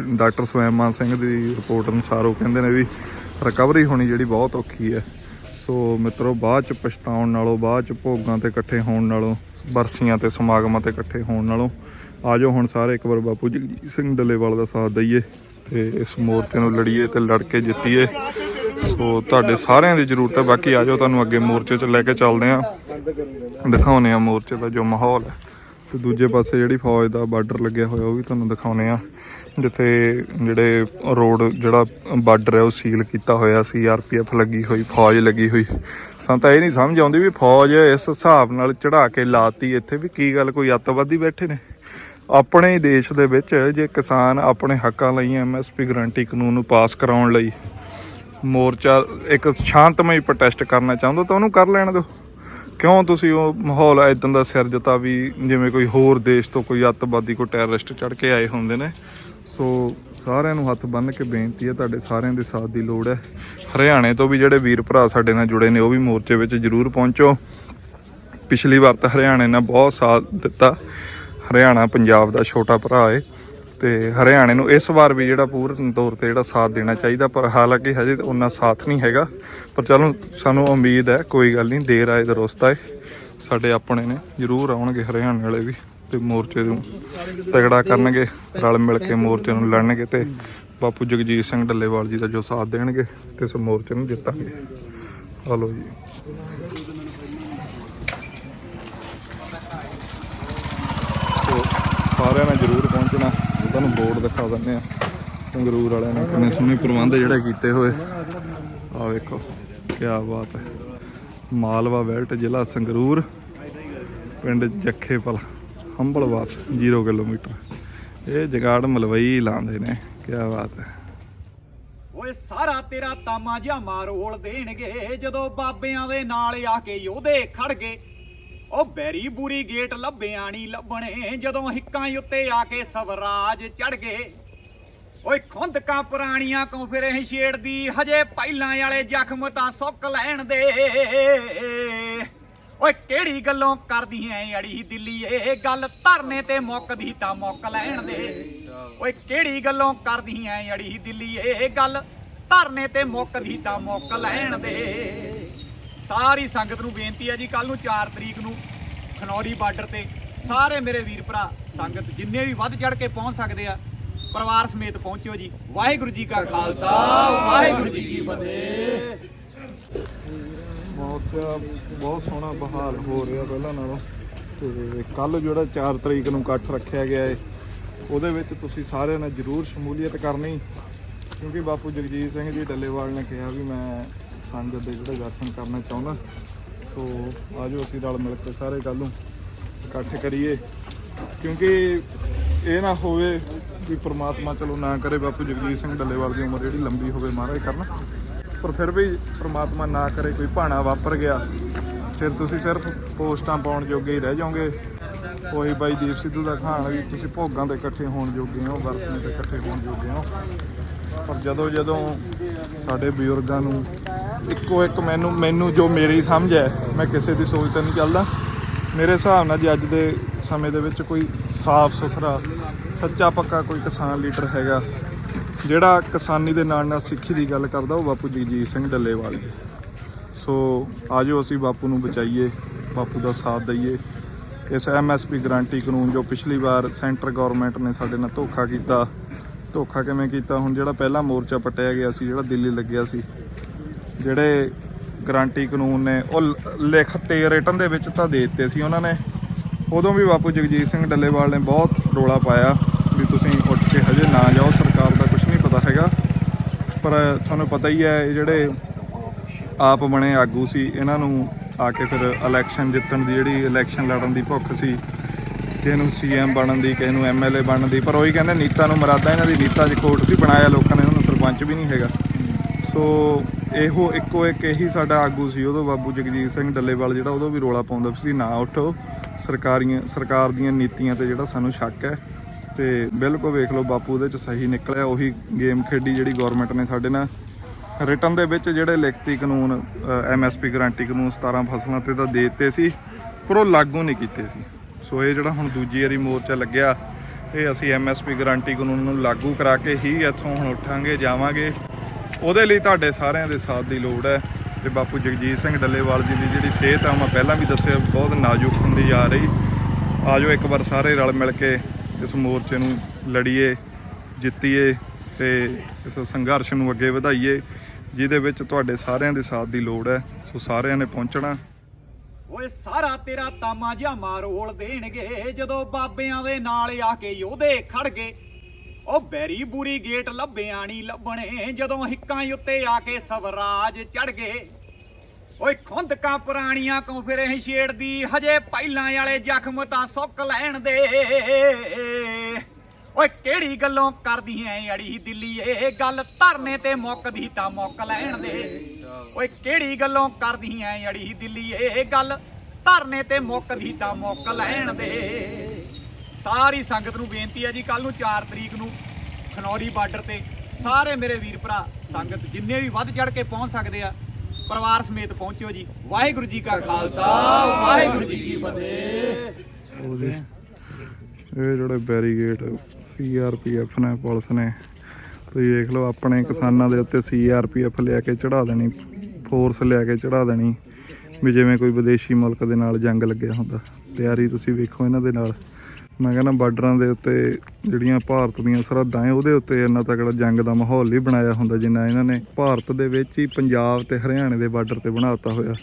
ਡਾਕਟਰ ਸਵੈਮਾਨ ਸਿੰਘ ਦੀ ਰਿਪੋਰਟ ਅਨੁਸਾਰ ਉਹ ਕਹਿੰਦੇ ਨੇ ਵੀ ਰਿਕਵਰੀ ਹੋਣੀ ਜਿਹੜੀ ਬਹੁਤ ਔਖੀ ਹੈ। ਸੋ ਮਿੱਤਰੋ, ਬਾਅਦ ਚ ਪਛਤਾਉਣ ਨਾਲੋਂ, ਬਾਅਦ ਚ ਭੋਗਾਂ ਤੇ ਇਕੱਠੇ ਹੋਣ ਨਾਲੋਂ, ਬਰਸੀਆਂ ਤੇ ਸਮਾਗਮਾਂ ਤੇ ਇਕੱਠੇ ਹੋਣ ਨਾਲੋਂ ਆਜੋ ਹੁਣ ਸਾਰੇ ਇੱਕ ਵਾਰ ਬਾਪੂ ਜਗਜੀਤ ਸਿੰਘ ਡੱਲੇਵਾਲ ਦਾ ਸਾਥ ਦਈਏ। ਤੇ ਇਸ ਮੋਰਚੇ ਨੂੰ ਲੜੀਏ ਤੇ ਲੜ ਕੇ ਜਿੱਤੀਏ। ਸੋ ਤੁਹਾਡੇ ਸਾਰਿਆਂ ਦੀ ਜ਼ਰੂਰਤ ਹੈ। ਬਾਕੀ ਆ ਜਾਓ, ਤੁਹਾਨੂੰ ਅੱਗੇ ਮੋਰਚੇ 'ਚ ਲੈ ਕੇ ਚੱਲਦੇ ਆਂ ਦਿਖਾਉਨੇ ਆ ਮੋਰਚੇ ਦਾ ਜੋ ਮਾਹੌਲ ਹੈ। ਤੇ ਦੂਜੇ ਪਾਸੇ ਜਿਹੜੀ ਫੌਜ ਦਾ ਬਾਰਡਰ ਲੱਗਿਆ ਹੋਇਆ, ਉਹ ਵੀ ਤੁਹਾਨੂੰ ਦਿਖਾਉਨੇ ਆ ਜਿੱਥੇ ਜਿਹੜੇ ਰੋਡ, ਜਿਹੜਾ ਬਾਰਡਰ ਹੈ, ਉਹ ਸੀਲ ਕੀਤਾ ਹੋਇਆ, ਸੀ ਆਰਪੀਐਫ ਲੱਗੀ ਹੋਈ, ਫੌਜ ਲੱਗੀ ਹੋਈ। ਸਾਨੂੰ ਤਾਂ ਇਹ ਨਹੀਂ ਸਮਝ ਆਉਂਦੀ ਵੀ ਫੌਜ ਇਸ ਹਿਸਾਬ ਨਾਲ ਚੜਾ ਕੇ ਲਾਤੀ। ਇੱਥੇ ਵੀ ਕੀ ਗੱਲ, ਕੋਈ ਅੱਤਵਾਦੀ ਬੈਠੇ ਨੇ? ਆਪਣੇ ਹੀ ਦੇਸ਼ ਦੇ ਵਿੱਚ ਜੇ ਕਿਸਾਨ ਆਪਣੇ ਹੱਕਾਂ ਲਈ ਐਮਐਸਪੀ ਗਰੰਟੀ ਕਾਨੂੰਨ ਨੂੰ ਪਾਸ ਕਰਾਉਣ ਲਈ ਮੋਰਚਾ ਇੱਕ ਸ਼ਾਂਤਮਈ ਪ੍ਰੋਟੈਸਟ ਕਰਨਾ ਚਾਹੁੰਦਾ ਤਾਂ ਉਹਨੂੰ ਕਰ ਲੈਣ ਦਿਓ। ਕਿਉਂ ਤੁਸੀਂ ਉਹ ਮਾਹੌਲ ਇਦਾਂ ਦਾ ਸਿਰਜਤਾ ਵੀ ਜਿਵੇਂ ਕੋਈ ਹੋਰ ਦੇਸ਼ ਤੋਂ ਕੋਈ ਅੱਤਵਾਦੀ, ਕੋਈ ਟੈਰਰਿਸਟ ਚੜ ਕੇ ਆਏ ਹੁੰਦੇ ਨੇ। ਸੋ ਸਾਰਿਆਂ ਨੂੰ ਹੱਥ ਬੰਨ੍ਹ ਕੇ ਬੇਨਤੀ ਹੈ, ਤੁਹਾਡੇ ਸਾਰਿਆਂ ਦੇ ਸਾਥ ਦੀ ਲੋੜ ਹੈ। ਹਰਿਆਣੇ ਤੋਂ ਵੀ ਜਿਹੜੇ ਵੀਰ ਭਰਾ ਸਾਡੇ ਨਾਲ ਜੁੜੇ ਨੇ, ਉਹ ਵੀ ਮੋਰਚੇ ਵਿੱਚ ਜ਼ਰੂਰ ਪਹੁੰਚੋ। ਪਿਛਲੀ ਵਾਰ ਤਾਂ ਹਰਿਆਣੇ ਨੇ ਬਹੁਤ ਸਾਥ ਦਿੱਤਾ। ਹਰਿਆਣਾ, ਪੰਜਾਬ ਦਾ ਛੋਟਾ ਭਰਾ ਏ ਤੇ ਹਰਿਆਣੇ ਨੂੰ ਇਸ ਵਾਰ ਵੀ ਜਿਹੜਾ ਪੂਰਨ ਤੌਰ ਤੇ ਜਿਹੜਾ ਸਾਥ ਦੇਣਾ ਚਾਹੀਦਾ, ਪਰ ਹਾਲਾਂਕਿ ਹਜੇ ਉਹਨਾਂ ਸਾਥ ਨਹੀਂ ਹੈਗਾ। ਪਰ ਚਲੋ, ਸਾਨੂੰ ਉਮੀਦ ਹੈ, ਕੋਈ ਗੱਲ ਨਹੀਂ, ਦੇਰ ਆਏ, ਦਰੁਸਤ ਆਏ। ਸਾਡੇ ਆਪਣੇ ਨੇ ਜ਼ਰੂਰ ਆਉਣਗੇ ਹਰਿਆਣੇ ਵਾਲੇ ਵੀ ਤੇ ਮੋਰਚੇ ਨੂੰ ਤਗੜਾ ਕਰਨਗੇ, ਰਲ ਮਿਲ ਕੇ ਮੋਰਚੇ ਨੂੰ ਲੜਨਗੇ ਤੇ ਬਾਪੂ ਜਗਜੀਤ ਸਿੰਘ ਡੱਲੇਵਾਲ ਜੀ ਦਾ ਜੋ ਸਾਥ ਦੇਣਗੇ, ਤੇ ਇਸ ਮੋਰਚੇ ਨੂੰ ਜਿੱਤਾਂਗੇ। ਹਲੋ ਜੀ। ਸੋ ਸਾਰਿਆਂ ਨੇ ਜ਼ਰੂਰ ਪਹੁੰਚਣਾ। ਤੁਹਾਨੂੰ ਬੋਰਡ ਦਿਖਾ ਦਿੰਦੇ ਆ ਸੰਗਰੂਰ ਵਾਲਿਆਂ ਨੇ ਕਿੰਨੇ ਸੋਹਣੇ ਪ੍ਰਬੰਧ ਜਿਹੜੇ ਕੀਤੇ ਹੋਏ। ਆ ਵੇਖੋ ਕੀ ਬਾਤ ਹੈ। ਮਾਲਵਾ ਬੈਲਟ ਜ਼ਿਲ੍ਹਾ ਸੰਗਰੂਰ, ਪਿੰਡ ਜੱਖੇਪਲ, ਹੰਬਲਵਾਸ 0 ਕਿਲੋਮੀਟਰ। ਇਹ ਜਗਾੜ ਮਲਵਈ ਲਾਉਂਦੇ ਨੇ। ਕੀ ਬਾਤ ਹੈ। ਓਏ ਸਾਰਾ ਤੇਰਾ ਤਾਮਾ ਜਿਹਾ ਰੋਲ ਦੇਣਗੇ। ਜਦੋਂ ਬਾਬਿਆਂ ਦੇ ਨਾਲ ਆ ਕੇ ਯੋਧੇ ਖੜ ਗਏ। ਉਹ ਬੈਰੀ ਬੂਰੀ ਗੇਟ ਲੱਭਿਆ ਨਹੀਂ ਲੱਭਣੇ, ਜਦੋਂ ਹਿੱਕਾਂ ਉੱਤੇ ਆ ਕੇ ਸਵਰਾਜ ਚੜ ਗਏ। ਓਏ ਖੁੰਦਕਾਂ ਪੁਰਾਣੀਆਂ ਕੋ ਫਿਰ ਇਹ ਛੇੜਦੀ, ਹਜੇ ਪਹਿਲਾਂ ਵਾਲੇ ਜ਼ਖਮ ਤਾਂ ਸੁੱਕ ਲੈਣ ਦੇ। ਓਏ ਕਿਹੜੀ ਗੱਲੋਂ ਕਰਦੀ ਐ ਅੜੀ ਦਿੱਲੀ, ਇਹ ਗੱਲ ਧਰਨੇ ਤੇ ਮੁੱਕਦੀ ਤਾਂ ਮੁੱਕ ਲੈਣ ਦੇ। ਓਏ ਕਿਹੜੀ ਗੱਲੋਂ ਕਰਦੀ ਐ ਅੜੀ ਦਿੱਲੀ, ਇਹ ਗੱਲ ਧਰਨੇ ਤੇ ਮੁੱਕਦੀ ਤਾਂ ਮੁੱਕ ਲੈਣ ਦੇ। ਸਾਰੀ ਸੰਗਤ ਨੂੰ ਬੇਨਤੀ ਹੈ ਜੀ ਕੱਲ ਨੂੰ 4 ਤਰੀਕ ਨੂੰ ਖਨੌਰੀ ਬਾਰਡਰ ਤੇ ਸਾਰੇ ਮੇਰੇ ਵੀਰ ਭਰਾ ਸੰਗਤ ਜਿੰਨੇ ਵੀ ਵੱਧ ਚੜ ਕੇ ਪਹੁੰਚ ਸਕਦੇ ਆ, ਪਰਿਵਾਰ ਸਮੇਤ ਪਹੁੰਚਿਓ ਜੀ। ਵਾਹਿਗੁਰੂ ਜੀ ਕਾ ਖਾਲਸਾ, ਵਾਹਿਗੁਰੂ ਜੀ ਕੀ ਫਤਿਹ। ਮੋਰਚਾ ਬਹੁਤ ਸੋਹਣਾ ਬਹਾਲ ਹੋ ਰਿਹਾ ਪਹਿਲਾਂ ਨਾਲੋਂ। ਤੇ ਕੱਲ ਜਿਹੜਾ 4 ਤਰੀਕ ਨੂੰ ਇਕੱਠ ਰੱਖਿਆ ਗਿਆ ਹੈ ਉਹਦੇ ਵਿੱਚ ਤੁਸੀਂ ਸਾਰਿਆਂ ਨੇ ਜ਼ਰੂਰ ਸ਼ਮੂਲੀਅਤ ਕਰਨੀ। ਕਿਉਂਕਿ ਬਾਪੂ ਜਗਜੀਤ ਸਿੰਘ ਜੀ ਡੱਲੇਵਾਲ ਨੇ ਕਿਹਾ ਵੀ ਮੈਂ ਸੰਗਤ ਦੇ ਜਿਹੜੇ ਦਰਸ਼ਨ ਕਰਨਾ ਚਾਹੁੰਦਾ। ਸੋ ਆਜੋ ਅਸੀਂ ਰਲ ਮਿਲ ਕੇ ਸਾਰੇ ਕੱਲ ਨੂੰ ਇਕੱਠ ਕਰੀਏ। ਕਿਉਂਕਿ ਇਹ ਨਾ ਹੋਵੇ ਵੀ ਪ੍ਰਮਾਤਮਾ ਚਲੋ ਨਾ ਕਰੇ, ਬਾਪੂ ਜਗਜੀਤ ਸਿੰਘ ਡੱਲੇਵਾਲ ਦੀ ਉਮਰ ਜਿਹੜੀ ਲੰਬੀ ਹੋਵੇ ਮਹਾਰਾਜ ਕਰਨ। ਪਰ ਫਿਰ ਵੀ ਪ੍ਰਮਾਤਮਾ ਨਾ ਕਰੇ, ਕੋਈ ਭਾਣਾ ਵਾਪਰ ਗਿਆ, ਫਿਰ ਤੁਸੀਂ ਸਿਰਫ ਪੋਸਟਾਂ ਪਾਉਣ ਜੋਗੇ ਹੀ ਰਹਿ ਜਾਓਗੇ। ਕੋਈ ਬਾਈ ਦੀਪ ਸਿੱਧੂ ਦਾ ਕਹਾਣ ਵੀ ਤੁਸੀਂ ਭੋਗਾਂ ਦੇ ਇਕੱਠੇ ਹੋਣ ਜੋਗੇ ਹੋ, ਵਰਸਣੇ ਤੇ ਇਕੱਠੇ ਹੋਣ ਜੋਗੇ ਹੋ। ਪਰ ਜਦੋਂ ਜਦੋਂ ਸਾਡੇ ਬਜ਼ੁਰਗਾਂ ਨੂੰ ਇੱਕੋ ਇੱਕ ਮੈਨੂੰ ਮੈਨੂੰ ਜੋ ਮੇਰੀ ਸਮਝ ਹੈ, ਮੈਂ ਕਿਸੇ ਦੀ ਸੋਚ ਤੇ ਨਹੀਂ ਚੱਲਦਾ। ਮੇਰੇ ਹਿਸਾਬ ਨਾਲ ਜੇ ਅੱਜ ਦੇ ਸਮੇਂ ਦੇ ਵਿੱਚ ਕੋਈ ਸਾਫ਼ ਸੁਥਰਾ, ਸੱਚਾ ਪੱਕਾ ਕੋਈ ਕਿਸਾਨ ਲੀਡਰ ਹੈਗਾ, ਜਿਹੜਾ ਕਿਸਾਨੀ ਦੇ ਨਾਲ ਨਾਲ ਸਿੱਖੀ ਦੀ ਗੱਲ ਕਰਦਾ, ਉਹ ਬਾਪੂ ਜਗਜੀਤ ਸਿੰਘ ਡੱਲੇਵਾਲ ਜੀ। ਸੋ ਆਜੋ ਅਸੀਂ ਬਾਪੂ ਨੂੰ ਬਚਾਈਏ, ਬਾਪੂ ਦਾ ਸਾਥ ਦਈਏ। ਇਸ ਐਮਐਸਪੀ ਗਾਰੰਟੀ ਕਾਨੂੰਨ ਜੋ ਪਿਛਲੀ ਵਾਰ ਸੈਂਟਰ ਗਵਰਨਮੈਂਟ ਨੇ ਸਾਡੇ ਨਾਲ ਧੋਖਾ ਕੀਤਾ, ਧੋਖਾ ਕਿਵੇਂ ਕੀਤਾ? ਹੁਣ ਜਿਹੜਾ ਪਹਿਲਾ ਮੋਰਚਾ ਪਟਿਆ ਗਿਆ ਸੀ, ਜਿਹੜਾ ਦਿੱਲੀ ਲੱਗਿਆ ਸੀ ਜਿਹੜੇ ਗਰੰਟੀ ਕਾਨੂੰਨ ਨੇ, ਉਹ ਲਿਖ ਤੇ ਰਿਟਨ ਦੇ ਵਿੱਚ ਤਾਂ ਦੇ ਦਿੱਤੇ ਸੀ ਉਹਨਾਂ ਨੇ। ਉਦੋਂ ਵੀ ਬਾਪੂ ਜਗਜੀਤ ਸਿੰਘ ਡੱਲੇਵਾਲ ਨੇ ਬਹੁਤ ਰੋਲਾ ਪਾਇਆ ਵੀ ਤੁਸੀਂ ਉੱਠ ਕੇ ਹਜੇ ਨਾ ਜਾਓ, ਸਰਕਾਰ ਦਾ ਕੁਝ ਨਹੀਂ ਪਤਾ ਹੈਗਾ। ਪਰ ਤੁਹਾਨੂੰ ਪਤਾ ਹੀ ਹੈ, ਇਹ ਜਿਹੜੇ ਆਪ ਬਣੇ ਆਗੂ ਸੀ, ਇਹਨਾਂ ਨੂੰ ਆ ਕੇ ਫਿਰ ਇਲੈਕਸ਼ਨ ਜਿੱਤਣ ਦੀ ਜਿਹੜੀ ਇਲੈਕਸ਼ਨ ਲੜਨ ਦੀ ਭੁੱਖ ਸੀ ਕਿਸੇ ਨੂੰ ਸੀਐਮ ਬਣਨ ਦੀ ਕਿਸੇ ਨੂੰ ਐਮਐਲਏ ਬਣਨ ਦੀ, ਪਰ ਉਹੀ ਕਹਿੰਦੇ ਨੀਤਾ ਨੂੰ ਮਰਾਦਾ ਇਹਨਾਂ ਦੀ ਨੀਤਾ 'ਚ ਕੋਟ ਸੀ, ਬਣਾਇਆ ਲੋਕਾਂ ਨੇ, ਇਹਨਾਂ ਨੂੰ ਸਰਪੰਚ ਵੀ ਨਹੀਂ ਹੈਗਾ। ਸੋ ਇਹੋ ਇੱਕੋ ਇੱਕ ਇਹੀ ਸਾਡਾ ਆਗੂ ਸੀ ਉਦੋਂ ਬਾਬੂ ਜਗਜੀਤ ਸਿੰਘ ਡੱਲੇਵਾਲ ਜਿਹੜਾ ਉਦੋਂ ਵੀ ਰੋਲਾ ਪਾਉਂਦਾ ਸੀ, ਨਾ ਉੱਠੋ। ਸਰਕਾਰੀਆਂ, ਸਰਕਾਰ ਦੀਆਂ ਨੀਤੀਆਂ ਤੇ ਜਿਹੜਾ ਸਾਨੂੰ ਸ਼ੱਕ ਹੈ। ਤੇ ਬਿਲਕੁਲ ਵੇਖ ਲਓ ਬਾਪੂ ਉਹਦੇ ਚ ਸਹੀ ਨਿਕਲਿਆ, ਉਹੀ ਗੇਮ ਖੇਡੀ ਜਿਹੜੀ ਗਵਰਨਮੈਂਟ ਨੇ ਸਾਡੇ ਨਾਲ। ਰਿਟਰਨ ਦੇ ਵਿੱਚ ਜਿਹੜੇ ਲਿਖਤੀ ਕਾਨੂੰਨ ਐਮਐਸਪੀ ਗਾਰੰਟੀ ਕਾਨੂੰਨ 17 ਫਸਲਾਂ ਤੇ ਤਾਂ ਦੇ ਦਿੱਤੇ ਸੀ, ਪਰ ਉਹ ਲਾਗੂ ਨਹੀਂ ਕੀਤੇ ਸੀ। ਸੋ ਇਹ ਜਿਹੜਾ ਹੁਣ ਦੂਜੀ ਵਾਰੀ ਮੋਰਚਾ ਲੱਗਿਆ, ਇਹ ਅਸੀਂ ਐਮਐਸਪੀ ਗਾਰੰਟੀ ਕਾਨੂੰਨ ਨੂੰ ਲਾਗੂ ਕਰਾ ਕੇ ਹੀ ਇੱਥੋਂ ਹੁਣ ਉੱਠਾਂਗੇ, ਜਾਵਾਂਗੇ। ਉਹਦੇ ਲਈ ਤੁਹਾਡੇ ਸਾਰਿਆਂ ਦੇ ਸਾਥ ਦੀ ਲੋੜ ਹੈ ਤੇ ਬਾਪੂ ਜਗਜੀਤ ਸਿੰਘ ਡੱਲੇਵਾਲ ਜੀ ਦੀ ਜਿਹੜੀ ਸਿਹਤ ਆ, ਮੈਂ ਪਹਿਲਾਂ ਵੀ ਦੱਸਿਆ, ਬਹੁਤ ਨਾਜ਼ੁਕ ਹੁੰਦੀ ਜਾ ਰਹੀ। ਆਜੋ ਇੱਕ ਵਾਰ ਸਾਰੇ ਰਲ ਮਿਲ ਕੇ ਇਸ ਮੋਰਚੇ ਨੂੰ ਲੜੀਏ, ਜਿੱਤੀਏ ਤੇ ਇਸ ਸੰਘਰਸ਼ ਨੂੰ ਅੱਗੇ ਵਧਾਈਏ, ਜਿਹਦੇ ਵਿੱਚ ਤੁਹਾਡੇ ਸਾਰਿਆਂ ਦੇ ਸਾਥ ਦੀ ਲੋੜ ਹੈ। ਸੋ ਸਾਰਿਆਂ ਨੇ ਪਹੁੰਚਣਾ। ਓਏ ਸਾਰਾ ਤੇਰਾ ਤਾਮਾ ਜਿਹਾ ਰੋਲ ਦੇਣਗੇ, ਜਦੋਂ ਬਾਬਿਆਂ ਦੇ ਨਾਲ ਆ ਕੇ ਯੋਧੇ ਖੜ ਗਏ। ਉਹ ਬੈਰੀ ਬੂਰੀ ਗੇਟ ਲੱਭਿਆ ਨਹੀਂ ਲੱਭਣੇ, ਜਦੋਂ ਹਿੱਕਾਂ ਉੱਤੇ ਆ ਕੇ ਸਵਰਾਜ ਚੜ ਗਏ। ਓਏ ਖੁੰਦਕਾਂ ਪੁਰਾਣੀਆਂ ਕੋ ਫਿਰ ਇਹ ਛੇੜਦੀ? ਹਜੇ ਪਹਿਲਾਂ ਵਾਲੇ ਜ਼ਖਮ ਤਾਂ ਸੁੱਕ ਲੈਣ ਦੇ। ਓਏ ਕਿਹੜੀ ਗੱਲੋਂ ਕਰਦੀ ਐ ਅੜੀ ਦਿੱਲੀ ਇਹ ਗੱਲ ਧਰਨੇ ਤੇ ਮੁੱਕਦੀ ਤਾਂ ਮੁੱਕ ਲੈਣ ਦੇ। ਓਏ ਕਿਹੜੀ ਗੱਲੋਂ ਕਰਦੀ ਐ ਅੜੀ ਦਿੱਲੀ ਇਹ ਗੱਲ ਧਰਨੇ ਤੇ ਮੁੱਕਦੀ ਤਾਂ ਮੁੱਕ ਲੈਣ ਦੇ। ਸਾਰੀ ਸੰਗਤ ਨੂੰ ਬੇਨਤੀ ਹੈ ਜੀ ਕੱਲ ਨੂੰ 4 ਤਰੀਕ ਨੂੰ ਖਨੌਰੀ ਬਾਰਡਰ ਤੇ ਸਾਰੇ ਮੇਰੇ ਵੀਰ ਭਰਾ ਸੰਗਤ ਜਿੰਨੇ ਵੀ ਵੱਧ ਚੜ ਕੇ ਪਹੁੰਚ ਸਕਦੇ ਆ, ਪਰਿਵਾਰ ਸਮੇਤ ਪਹੁੰਚਿਓ ਜੀ। ਵਾਹਿਗੁਰੂ ਜੀ ਕਾ ਖਾਲਸਾ, ਵਾਹਿਗੁਰੂ ਜੀ ਕੀ ਫਤਿਹ। ਇਹ ਜਿਹੜੇ ਬੈਰੀਗੇਟ ਸੀਆਰਪੀਐਫ ਨੇ, ਪੁਲਿਸ ਨੇ, ਤੁਸੀਂ ਦੇਖ ਲਓ ਆਪਣੇ ਕਿਸਾਨਾਂ ਦੇ ਉੱਤੇ ਸੀਆਰਪੀਐਫ ਲਿਆ ਕੇ ਚੜਾ ਦੇਣੀ ਫੋਰਸ ਲਿਆ ਕੇ ਚੜਾ ਦੇਣੀ, ਵੀ ਜਿਵੇਂ ਕੋਈ ਵਿਦੇਸ਼ੀ ਮੁਲਕ ਦੇ ਨਾਲ ਜੰਗ ਲੱਗਿਆ ਹੁੰਦਾ। ਤਿਆਰੀ ਤੁਸੀਂ ਵੇਖੋ ਇਹਨਾਂ ਦੇ ਨਾਲ। ਮੈਂ ਕਹਿੰਦਾ ਬਾਰਡਰਾਂ ਦੇ ਉੱਤੇ ਜਿਹੜੀਆਂ ਭਾਰਤ ਦੀਆਂ ਸਰਹੱਦਾਂ ਹੈ ਉਹਦੇ ਉੱਤੇ ਇੰਨਾ ਤਕੜਾ ਜੰਗ ਦਾ ਮਾਹੌਲ ਨਹੀਂ ਬਣਾਇਆ ਹੁੰਦਾ ਜਿੰਨਾ ਇਹਨਾਂ ਨੇ ਭਾਰਤ ਦੇ ਵਿੱਚ ਹੀ ਪੰਜਾਬ ਤੇ ਹਰਿਆਣੇ ਦੇ ਬਾਰਡਰ ਤੇ ਬਣਾਤਾ ਹੋਇਆ।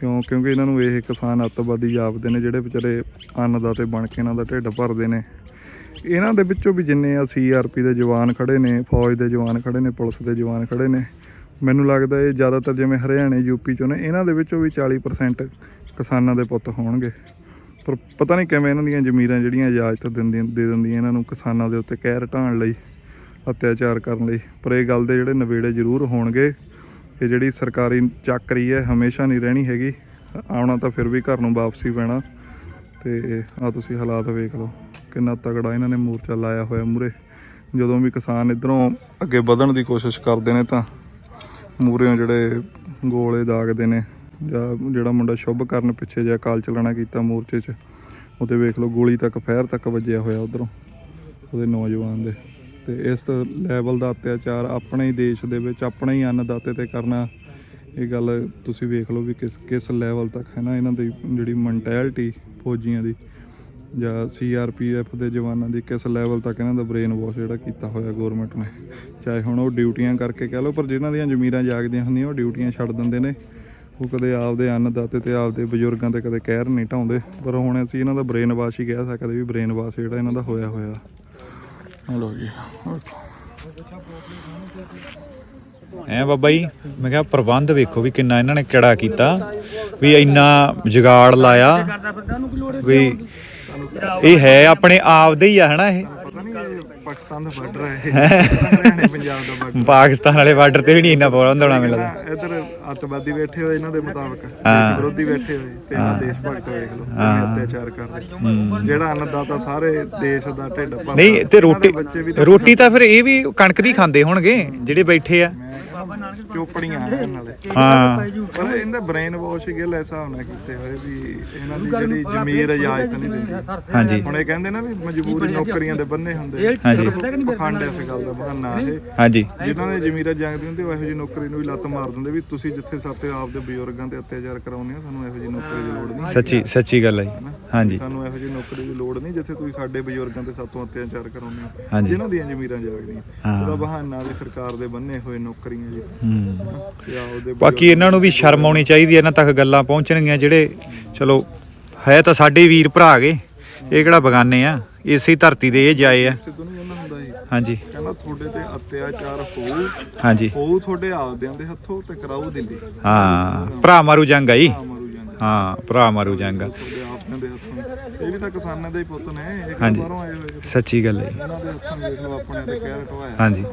ਕਿਉਂ? ਕਿਉਂਕਿ ਇਹਨਾਂ ਨੂੰ ਇਹ ਕਿਸਾਨ ਅੱਤਵਾਦੀ ਜਾਪਦੇ ਨੇ, ਜਿਹੜੇ ਵਿਚਾਰੇ ਅੰਨ ਦਾ ਅੰਨਦਾਤੇ ਬਣ ਕੇ ਇਹਨਾਂ ਦਾ ਢਿੱਡ ਭਰਦੇ ਨੇ। ਇਹਨਾਂ ਦੇ ਵਿੱਚੋਂ ਵੀ ਜਿੰਨੇ ਆ ਸੀਆਰਪੀ ਦੇ ਜਵਾਨ ਖੜੇ ਨੇ, ਫੌਜ ਦੇ ਜਵਾਨ ਖੜੇ ਨੇ, ਪੁਲਿਸ ਦੇ ਜਵਾਨ ਖੜੇ ਨੇ, ਮੈਨੂੰ ਲੱਗਦਾ ਇਹ ਜ਼ਿਆਦਾਤਰ ਜਿਵੇਂ ਹਰਿਆਣੇ ਯੂਪੀ ਚੋਂ ਨੇ, ਇਹਨਾਂ ਦੇ ਵਿੱਚੋਂ ਵੀ 40% ਕਿਸਾਨਾਂ ਦੇ ਪੁੱਤ ਹੋਣਗੇ। ਪਰ ਪਤਾ ਨਹੀਂ ਕਿਵੇਂ ਇਹਨਾਂ ਦੀਆਂ ਜ਼ਮੀਰਾਂ ਜਿਹੜੀਆਂ ਇਜਾਜ਼ਤ ਦਿੰਦੀਆਂ ਦੇ ਦਿੰਦੀਆਂ ਇਹਨਾਂ ਨੂੰ ਕਿਸਾਨਾਂ ਦੇ ਉੱਤੇ ਕਹਿਰ ਢਾਣ ਲਈ, ਅਤਿਆਚਾਰ ਕਰਨ ਲਈ। ਪਰ ਇਹ ਗੱਲ ਦੇ ਜਿਹੜੇ ਨਵੇੜੇ ਜ਼ਰੂਰ ਹੋਣਗੇ, ਇਹ ਜਿਹੜੀ ਸਰਕਾਰੀ ਚੱਕਰੀ ਹੈ, ਹਮੇਸ਼ਾ ਨਹੀਂ ਰਹਿਣੀ ਹੈਗੀ। ਆਉਣਾ ਤਾਂ ਫਿਰ ਵੀ ਘਰ ਨੂੰ ਵਾਪਸੀ ਪੈਣਾ। ਤੇ ਆ ਤੁਸੀਂ ਹਾਲਾਤ ਵੇਖ ਲਓ, ਕਿੰਨਾ ਤਗੜਾ ਇਹਨਾਂ ਨੇ ਮੋਰਚਾ ਲਾਇਆ ਹੋਇਆ ਮੂਰੇ ਜਦੋਂ ਵੀ ਕਿਸਾਨ ਇਧਰੋਂ ਅੱਗੇ ਵਧਣ ਦੀ ਕੋਸ਼ਿਸ਼ ਕਰਦੇ ਨੇ ਤਾਂ ਮੂਰਿਓਂ ਜਿਹੜੇ ਗੋਲੇ ਦਾਗਦੇ ਨੇ ਜਿਹੜਾ ਮੁੰਡਾ ਸ਼ੁਭ ਕਰਨ ਪਿੱਛੇ ਜਿਹਾ ਕਾਲ ਚਲਾਣਾ ਕੀਤਾ ਮੋਰਚੇ 'ਚ ਉਹਦੇ ਵੇਖ ਲਓ ਗੋਲੀ ਤੱਕ ਫੈਰ ਤੱਕ ਵੱਜਿਆ ਹੋਇਆ ਉਧਰੋਂ ਉਹਦੇ ਨੌਜਵਾਨ ਦੇ। ਤੇ ਇਸ ਲੈਵਲ ਦਾ ਅਤਿਆਚਾਰ ਆਪਣੇ ਹੀ ਦੇਸ਼ ਦੇ ਵਿੱਚ, ਆਪਣੇ ਹੀ ਅੰਨਦਾਤੇ ਤੇ ਕਰਨਾ, ਇਹ ਗੱਲ ਤੁਸੀਂ ਵੇਖ ਲਓ ਵੀ ਕਿਸ ਕਿਸ ਲੈਵਲ ਤੱਕ ਹੈ ਨਾ ਇਹਨਾਂ ਦੀ ਜਿਹੜੀ ਮੈਂਟੈਲਿਟੀ ਫੌਜੀਆਂ ਦੀ, ਜਾਂ ਸੀਆਰਪੀਐਫ ਦੇ ਜਵਾਨਾਂ ਦੀ, ਕਿਸ ਲੈਵਲ ਤੱਕ ਇਹਨਾਂ ਦਾ ਬ੍ਰੇਨ ਵਾਸ਼ ਜਿਹੜਾ ਕੀਤਾ ਹੋਇਆ ਗਵਰਨਮੈਂਟ ਨੇ। ਚਾਹੇ ਹੁਣ ਉਹ ਡਿਊਟੀਆਂ ਕਰਕੇ ਕਹਿ ਲਓ, ਪਰ ਜਿਨ੍ਹਾਂ ਦੀਆਂ ਜ਼ਮੀਰਾਂ ਜਾਗਦੀਆਂ ਹੁੰਦੀਆਂ, ਉਹ ਡਿਊਟੀਆਂ ਛੱਡ ਦਿੰਦੇ ਨੇ। ਉਹ ਕਦੇ ਆਪਦੇ ਅੰਨਦਾਤੇ ਤੇ ਆਪਦੇ ਬਜ਼ੁਰਗਾਂ ਤੇ ਕਦੇ ਕਹਿਰ ਨਹੀਂ ਢਾਉਂਦੇ, ਪਰ ਹੁਣ ਅਸੀਂ ਇਹਨਾਂ ਦਾ ਬ੍ਰੇਨ ਵਾਸ਼ ਹੀ ਕਹਿ ਸਕਦੇ ਵੀ ਬ੍ਰੇਨ ਵਾਸ਼ ਜਿਹੜਾ ਇਹਨਾਂ ਦਾ ਹੋਇਆ ਹੋਇਆ। ਹਲੋ ਜੀ ਐ ਬਾਬਾ ਜੀ, ਮੈਂ ਕਿਹਾ ਪ੍ਰਬੰਧ ਵੇਖੋ ਵੀ ਕਿੰਨਾ ਇਹਨਾਂ ਨੇ ਕਿਹੜਾ ਕੀਤਾ, ਵੀ ਇੰਨਾ ਜਗਾੜ ਲਾਇਆ, ਵੀ ਇਹ ਹੈ ਆਪਣੇ ਆਪ ਦੇ ਹੀ ਆ, ਹਨਾ ਇਹ? ਪਾਕਿਸਤਾਨ ਦਾ ਬਾਰਡਰ ਹੈ ਹਰਿਆਣੇ ਪੰਜਾਬ ਦਾ ਬਾਰਡਰ ਪਾਕਿਸਤਾਨ ਵਾਲੇ ਬਾਰਡਰ ਤੇ ਵੀ ਨਹੀਂ ਇੰਨਾ ਪ੍ਰਬੰਧ ਹੋਣਾ ਮੈਨੂੰ ਲੱਗਦਾ। ਇੱਧਰ ਅੱਤਵਾਦੀ ਬੈਠੇ ਹੋਏ ਇਹਨਾਂ ਦੇ ਮੁਤਾਬਕ। ਵਿਰੋਧੀ ਬੈਠੇ ਹੋਏ ਤੇ ਆ ਦੇਸ਼ ਭਗਤ ਵੇਖ ਲਓ ਅਤਿਆਚਾਰ ਕਰਦੇ ਜਿਹੜਾ ਅੰਨਦਾਤਾ ਸਾਰੇ ਦੇਸ਼ ਦਾ ਢਿੱਡ ਭਰਦਾ ਨਹੀਂ ਤੇ ਇਹਨਾਂ ਰੋਟੀ ਰੋਟੀ ਤਾਂ ਫਿਰ ਇਹ ਵੀ ਕਣਕ ਦੀ ਖਾਂਦੇ ਹੋਣਗੇ ਜਿਹੜੇ ਬੈਠੇ ਆ। ਚੋਪੜੀਆਂ ਨਾਲੇ ਹਾਂ। ਪਰ ਇਹਦਾ ਬ੍ਰੇਨ ਵਾਸ਼ ਹੀ ਗੱਲ ਐਸਾ ਹੋਣਾ ਕੀਤੇ ਹੋਏ ਵੀ ਇਹਨਾਂ ਦੀ ਜਿਹੜੀ ਜ਼ਮੀਰ ਇਜਾਜ਼ਤ ਨਹੀਂ ਦਿੰਦੀ। ਹਾਂਜੀ। ਹੁਣ ਇਹ ਕਹਿੰਦੇ ਨਾ ਵੀ ਮਜਬੂਰੀ ਨੌਕਰੀਆਂ ਦੇ ਬੰਨੇ ਹੁੰਦੇ। ਹਾਂਜੀ। ਪਖੰਡ ਇਸ ਗੱਲ ਦਾ ਬਹਾਨਾ ਇਹ। ਹਾਂਜੀ। ਜਿਨ੍ਹਾਂ ਨੇ ਜ਼ਮੀਰਾਂ ਜਾਂਗਦੇ ਹੁੰਦੇ ਉਹ ਇਹੋ ਜਿਹੀ ਨੌਕਰੀ ਨੂੰ ਵੀ ਲੱਤ ਮਾਰ ਦਿੰਦੇ ਵੀ ਤੁਸੀਂ ਜਿੱਥੇ ਸਾਤੇ ਆਪਦੇ ਬਜ਼ੁਰਗਾਂ ਤੇ ਅਤਿਆਚਾਰ ਕਰਾਉਂਦੇ ਹੋ ਸਾਨੂੰ ਇਹੋ ਜਿਹੀ ਨੌਕਰੀ ਦੀ ਲੋੜ ਨਹੀਂ। ਸੱਚੀ ਸੱਚੀ ਗੱਲ ਹੈ ਹਾਂਜੀ। ਸਾਨੂੰ ਇਹੋ ਜਿਹੀ ਨੌਕਰੀ ਦੀ ਲੋੜ ਨਹੀਂ ਜਿੱਥੇ ਤੁਸੀਂ ਸਾਡੇ ਬਜ਼ੁਰਗਾਂ ਤੇ ਸਾਤੋਂ ਅਤਿਆਚਾਰ ਕਰਾਉਂਦੇ ਹੋ। ਜਿਨ੍ਹਾਂ ਦੀਆਂ ਜ਼ਮੀਰਾਂ ਜਾਗਦੀਆਂ ਹਾਂ। ਉਹਦਾ ਬਹਾਨਾ ਵੀ ਸਰਕਾਰ ਦੇ ਬੰਨੇ ਹੋਏ ਨੌਕਰੀਆਂ ਜੀ ਬਾਕੀ ਇਹਨਾਂ ਨੂੰ ਵੀ ਸ਼ਰਮ ਆਉਣੀ ਚਾਹੀਦੀ ਹੈ ਇਹਨਾਂ ਤੱਕ ਗੱਲਾਂ ਪਹੁੰਚਣਗੀਆਂ ਜਿਹੜੇ ਚਲੋ ਹੈ ਤਾਂ ਸਾਡੇ ਵੀਰ ਭਰਾ ਗਏ ਇਹ ਕਿਹੜਾ ਬਗਾਨੇ ਆ ਇਸੇ ਧਰਤੀ ਦੇ ਇਹ ਜਾਏ ਆ। ਸਿੱਧੂ ਨੂੰ ਕਹਿੰਦਾ ਹੁੰਦਾ ਸੀ ਹਾਂਜੀ। ਕਹਿੰਦਾ ਤੁਹਾਡੇ ਤੇ ਅਤਿਆਚਾਰ ਹੋਊ ਹਾਂਜੀ। ਹੋਊ ਤੁਹਾਡੇ ਆਪਦਿਆਂ ਦੇ ਹੱਥੋਂ ਤੇ ਕਰਾਊ ਦਿੱਲੀ। ਹਾਂ ਭਰਾ ਮਾਰੂ ਜੰਗ ਆਈ ਆ ਮਰੂ ਜਾਂਦੇ ਹਾਂ ਭਰਾ ਮਾਰੂ ਜੰਗ ਆ। ਤੁਹਾਡੇ ਆਪਦਿਆਂ ਦੇ ਹੱਥੋਂ। ਇਹ ਵੀ ਤਾਂ ਕਿਸਾਨਾਂ ਦੇ ਹੀ ਪੁੱਤ ਨੇ ਇਹ ਕਿਹੜਾ ਹਾਂਜੀ। ਬਾਹਰੋਂ ਆਏ ਹੋਏ ਸੱਚੀ ਗੱਲ ਹੈ। ਜੀ। ਇਹਨਾਂ ਦੇ ਹੱਥੋਂ ਵੇਖ ਲਓ ਆਪਣੇ ਦੇ ਕਹਿਰ ਢਵਾਇਆ ਹਾਂਜੀ।